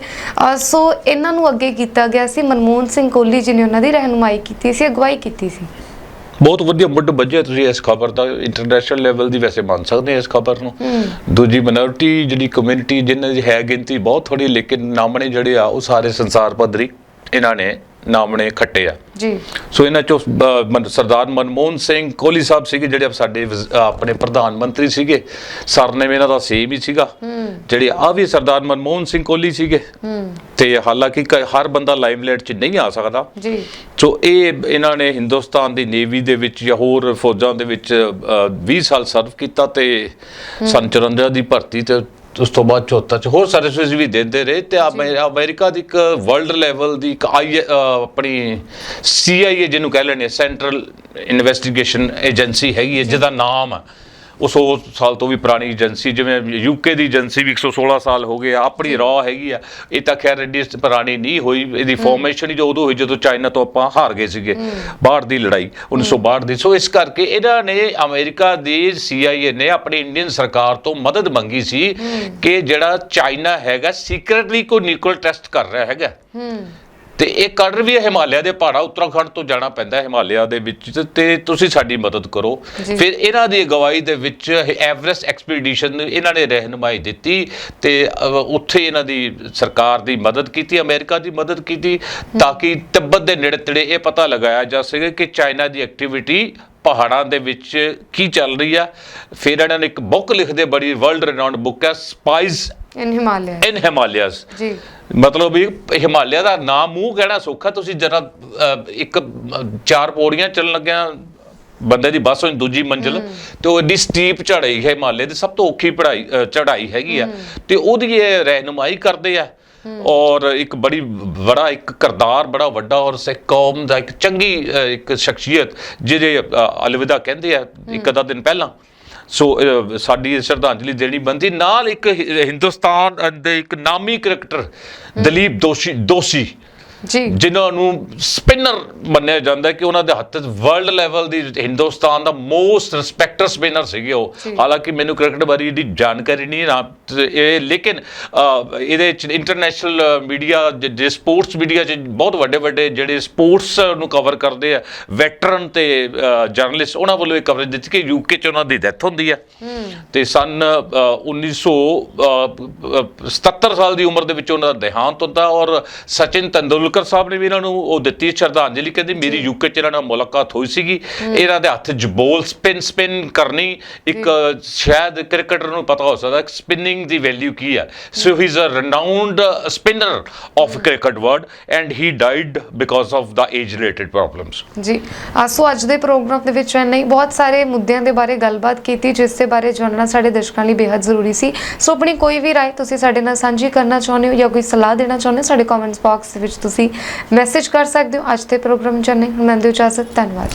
ਸੋ ਇਹਨਾਂ ਨੂੰ ਅੱਗੇ ਕੀਤਾ ਗਿਆ ਸੀ। ਮਨਮੋਹਨ ਸਿੰਘ ਕੋਹਲੀ ਜੀ ਨੇ ਉਹਨਾਂ ਦੀ ਰਹਿਨੁਮਾਈ ਕੀਤੀ ਸੀ। ਅਗਵਾਈ ਕੀਤੀ ਸੀ। ਬਹੁਤ ਵਧੀਆ ਮੁੱਢ ਵੱਜਿਆ ਤੁਸੀਂ ਇਸ ਖਬਰ ਦਾ ਇੰਟਰਨੈਸ਼ਨਲ ਲੈਵਲ ਦੀ ਵੈਸੇ ਮੰਨ ਸਕਦੇ ਹਾਂ ਇਸ ਖਬਰ ਨੂੰ। ਦੂਜੀ ਮਿਨੋਰਿਟੀ ਜਿਹੜੀ ਕਮਿਊਨਿਟੀ ਜਿਨ੍ਹਾਂ ਦੀ ਹੈ ਗਿਣਤੀ ਬਹੁਤ ਥੋੜੀ ਲੇਕਿਨ ਨਾਮਣੇ ਜਿਹੜੇ ਆ ਉਹ ਸਾਰੇ ਸੰਸਾਰ ਪੱਧਰੀ ਇਹਨਾਂ ਨੇ ਨਾਮਣੇ ਖੱਟੇ ਆ। ਜੀ। ਸੋ ਇਹਨਾਂ ਚੋਂ ਸਰਦਾਰ ਮਨਮੋਹਨ ਸਿੰਘ ਕੋਹਲੀ ਸਾਹਿਬ ਸੀਗੇ ਜਿਹੜੇ ਸਾਡੇ ਆਪਣੇ ਪ੍ਰਧਾਨ ਮੰਤਰੀ ਸੀਗੇ। ਸਰਨੇਮ ਇਹਨਾਂ ਦਾ ਸੇਮ ਹੀ ਸੀਗਾ। ਜਿਹੜੇ ਆ ਵੀ ਸਰਦਾਰ ਮਨਮੋਹਨ ਸਿੰਘ ਕੋਹਲੀ ਸੀਗੇ। ਤੇ ਹਾਲਾਂਕਿ ਹਰ ਬੰਦਾ ਲਾਈਮਲਾਈਟ 'ਚ ਨਹੀਂ ਆ ਸਕਦਾ। ਜੀ। ਸੋ ਇਹ ਇਹਨਾਂ ਨੇ ਹਿੰਦੁਸਤਾਨ ਦੀ ਨੇਵੀ ਦੇ ਵਿੱਚ ਜਾਂ ਹੋਰ ਫੌਜਾਂ ਦੇ ਵਿੱਚ ਅ, 20 ਸਾਲ ਸਰਵ ਕੀਤਾ ਤੇ 54 ਦੀ ਭਰਤੀ ਤੇ ਉਸ ਤੋਂ ਬਾਅਦ 74 ਚ ਹੋਰ ਸਰਵਿਸ ਵੀ ਦਿੰਦੇ ਰਹੇ ਤੇ ਅਮੇ- ਅਮਰੀਕਾ ਦੀ ਇੱਕ ਵਰਲਡ ਲੈਵਲ ਦੀ ਇੱਕ ਆਈ ਆਪਣੀ ਸੀਆਈਏ ਜਿਹਨੂੰ ਕਹਿ ਲੈਣੇ ਸੈਂਟਰਲ ਇਨਵੈਸਟੀਗੇਸ਼ਨ ਏਜੰਸੀ ਹੈਗੀ ਹੈ ਜਿਹਦਾ ਨਾਮ ਉਹ 100 ਸਾਲ ਤੋਂ ਵੀ ਪੁਰਾਣੀ ਏਜੰਸੀ ਜਿਵੇਂ ਯੂਕੇ ਦੀ ਏਜੰਸੀ ਵੀ 116 ਸਾਲ ਹੋ ਗਏ ਆ ਆਪਣੀ ਰॉ ਹੈਗੀ ਆ। ਇਹ ਤਾਂ ਖੈਰ ਐਡੀ ਪੁਰਾਣੀ ਨਹੀਂ ਹੋਈ ਇਹਦੀ ਫਾਰਮੇਸ਼ਨ ਹੀ ਜੋ ਉਦੋਂ ਹੋਈ ਜਦੋਂ ਚਾਈਨਾ ਤੋਂ ਆਪਾਂ ਹਾਰ ਗਏ ਸੀਗੇ ਬਾਹਰ ਦੀ ਲੜਾਈ 1962 ਦੀ। ਸੋ ਇਸ ਕਰਕੇ ਇਹਨਾਂ ਨੇ ਅਮਰੀਕਾ ਦੀ CIA ਨੇ ਆਪਣੀ ਇੰਡੀਅਨ ਸਰਕਾਰ ਤੋਂ ਮਦਦ ਮੰਗੀ ਸੀ ਕਿ ਜਿਹੜਾ ਚਾਈਨਾ ਹੈਗਾ ਸੀਕ੍ਰੀਟਲੀ ਕੋਈ ਨਿਊਕਲੀਅਰ ਟੈਸਟ ਕਰ ਰਿਹਾ ਹੈਗਾ। ਤੇ ਇਹ ਕਰ ਵੀ ਹਿਮਾਲਿਆ ਦੇ ਪਹਾੜਾਂ ਉੱਤਰਾਖੰਡ ਤੋਂ ਜਾਣਾ ਪੈਂਦਾ ਹੈ ਹਿਮਾਲਿਆ ਦੇ ਵਿੱਚ ਤੇ- ਤੁਸੀਂ ਸਾਡੀ ਮਦਦ ਕਰੋ। ਫਿਰ ਇਹਨਾਂ ਦੀ ਅਗਵਾਈ ਦੇ ਵਿੱਚ ਐਵਰੈਸਟ ਐਕਸਪੀਡੀਸ਼ਨ ਇਹਨਾਂ ਨੇ ਰਹਿਨੁਮਾਈ ਦਿੱਤੀ ਤੇ ਉੱਥੇ ਇਹਨਾਂ ਦੀ ਸਰਕਾਰ ਦੀ ਮਦਦ ਕੀਤੀ ਅਮਰੀਕਾ ਦੀ ਮਦਦ ਕੀਤੀ ਤਾਂ ਕਿ ਤਿੱਬਤ ਦੇ ਨੇੜੇ ਤੇੜੇ ਇਹ ਪਤਾ ਲਗਾਇਆ ਜਾ ਸਕੇ ਕਿ ਚਾਈਨਾ ਦੀ ਐਕਟੀਵਿਟੀ ਪਹਾੜਾਂ ਦੇ ਵਿੱਚ ਕੀ ਚੱਲ ਰਹੀ ਆ? ਫਿਰ ਇਹਨਾਂ ਨੇ ਇੱਕ ਬੁੱਕ ਲਿਖਦੇ ਬੜੀ ਵਰਲਡ ਰਿਨਾਊਂਡ ਬੁੱਕ ਹੈ spice in Himalaya in Himalayas ਜੀ। ਮਤਲਬ ਵੀ ਹਿਮਾਲਿਆ ਦਾ ਨਾਮ ਮੂੰਹ ਕਹਿਣਾ ਸੌਖਾ ਤੁਸੀਂ ਜਰਾ ਇੱਕ ਚਾਰ ਪੌੜੀਆਂ ਚੱਲਣ ਲੱਗਿਆ ਬੰਦੇ ਦੀ ਬੱਸ ਹੋਈ ਦੂਜੀ ਮੰਜ਼ਿਲ ਤੇ ਉਹ ਏਡੀ ਸਟੀਪ ਚੜਾਈ ਹੈ ਹਿਮਾਲਿਆ ਦੀ ਸਭ ਤੋਂ ਔਖੀ ਪੜਾਈ ਚੜਾਈ ਹੈਗੀ ਆ। ਤੇ ਉਹਦੀ ਇਹ ਰਹਿਨੁਮਾਈ ਕਰਦੇ ਆ। ਔਰ ਇੱਕ ਬੜੀ ਬੜਾ ਇੱਕ ਕਰਦਾਰ ਬੜਾ ਵੱਡਾ ਔਰ ਸਿੱਖ ਕੌਮ ਦਾ ਇੱਕ ਚੰਗੀ ਇੱਕ ਸ਼ਖਸੀਅਤ ਜਿਹਦੇ ਅਲਵਿਦਾ ਕਹਿੰਦੇ ਆ ਇੱਕ ਅੱਧਾ ਦਿਨ ਪਹਿਲਾਂ। ਸੋ ਸਾਡੀ ਸ਼ਰਧਾਂਜਲੀ ਦੇਣੀ ਬੰਦੀ ਨਾਲ ਇੱਕ ਹਿੰਦੁਸਤਾਨ ਦੇ ਇੱਕ ਨਾਮੀ ਕ੍ਰਿਕਟਰ ਦਲੀਪ ਦੋਸ਼ੀ ਦੋਸ਼ੀ। ਜੀ। ਜਿਨ੍ਹਾਂ ਨੂੰ ਸਪਿਨਰ ਮੰਨਿਆ ਜਾਂਦਾ ਕਿ ਉਹਨਾਂ ਦੇ ਹੱਥ ਵਰਲਡ ਲੈਵਲ ਦੀ ਹਿੰਦੁਸਤਾਨ ਦਾ ਮੋਸਟ ਰਿਸਪੈਕਟਡ ਸਪਿਨਰ ਸੀਗੇ ਉਹ। ਹਾਲਾਂਕਿ ਮੈਨੂੰ ਕ੍ਰਿਕਟ ਬਾਰੇ ਦੀ ਜਾਣਕਾਰੀ ਨਹੀਂ ਨਾ ਇਹ ਲੇਕਿਨ ਇਹਦੇ ਚ ਇੰਟਰਨੈਸ਼ਨਲ ਮੀਡੀਆ ਜੇ ਸਪੋਰਟਸ ਮੀਡੀਆ ਚ ਬਹੁਤ ਵੱਡੇ ਵੱਡੇ ਜਿਹੜੇ ਸਪੋਰਟਸ ਨੂੰ ਕਵਰ ਕਰਦੇ ਆ ਵੈਟਰਨ ਤੇ ਜਰਨਲਿਸਟ ਉਹਨਾਂ ਵੱਲੋਂ ਇਹ ਕਵਰੇਜ ਦਿੱਤੀ ਕਿ ਯੂਕੇ ਚ ਉਹਨਾਂ ਦੀ ਡੈਥ ਹੁੰਦੀ ਹੈ। ਤੇ ਸਨ 1977 ਸਾਲ ਦੀ ਉਮਰ ਦੇ ਵਿੱਚ ਉਹਨਾਂ ਦਾ ਦੇਹਾਂਤ ਹੁੰਦਾ ਔਰ ਸਚਿਨ ਤੰਦੁਲਕਰ ਸਾਹਿਬ ਨੇ ਵੀ ਇਹਨਾਂ ਨੂੰ ਉਹ ਦਿੱਤੀ ਸ਼ਰਧਾਂਜਲੀ ਕਹਿੰਦੇ ਮੇਰੀ ਯੂਕੇ ਚ ਇਹਨਾਂ ਨਾਲ ਮੁਲਾਕਾਤ ਹੋਈ ਸੀਗੀ। ਇਹਨਾਂ ਦੇ ਹੱਥ 'ਚ ਬੋਲ ਸਪਿਨ ਸਪਿਨ ਕਰਨੀ ਇੱਕ ਸ਼ਾਇਦ ਕ੍ਰਿਕਟਰ ਨੂੰ ਪਤਾ ਹੋ ਸਕਦਾ ਸਪਿਨਿੰਗ ਦੀ ਵੈਲਿਊ ਕੀ ਹੈ। So he is a renowned spinner of cricket world and he died because of the age related problems ਜੀ ਸੋ ਅੱਜ ਦੇ ਪ੍ਰੋਗਰਾਮ ਦੇ ਵਿੱਚ ਇੰਨਾ ਹੀ ਬਹੁਤ ਸਾਰੇ ਮੁੱਦਿਆਂ ਦੇ ਬਾਰੇ ਗੱਲਬਾਤ ਕੀਤੀ ਜਿਸ ਦੇ ਬਾਰੇ ਜਾਣਨਾ ਸਾਡੇ ਦਰਸ਼ਕਾਂ ਲਈ ਬੇहद ਜ਼ਰੂਰੀ ਸੀ। ਸੋ ਆਪਣੀ ਕੋਈ ਵੀ ਰਾਏ ਤੁਸੀਂ ਸਾਡੇ ਨਾਲ ਸਾਂਝੀ ਕਰਨਾ ਚਾਹੁੰਦੇ ਹੋ ਜਾਂ ਕੋਈ ਸਲਾਹ ਦੇਣਾ ਚਾਹੁੰਦੇ ਹੋ ਸਾਡੇ ਕਮੈਂਟਸ ਬਾਕਸ ਵਿੱਚ ਤੁਸੀਂ ਤੁਸੀਂ ਮੈਸੇਜ ਕਰ ਸਕਦੇ ਹੋ। ਅੱਜ ਦੇ ਪ੍ਰੋਗਰਾਮ ਜਾਣੇ ਮੈਂ ਦਿਓ ਇਜਾਜ਼ਤ ਧੰਨਵਾਦ।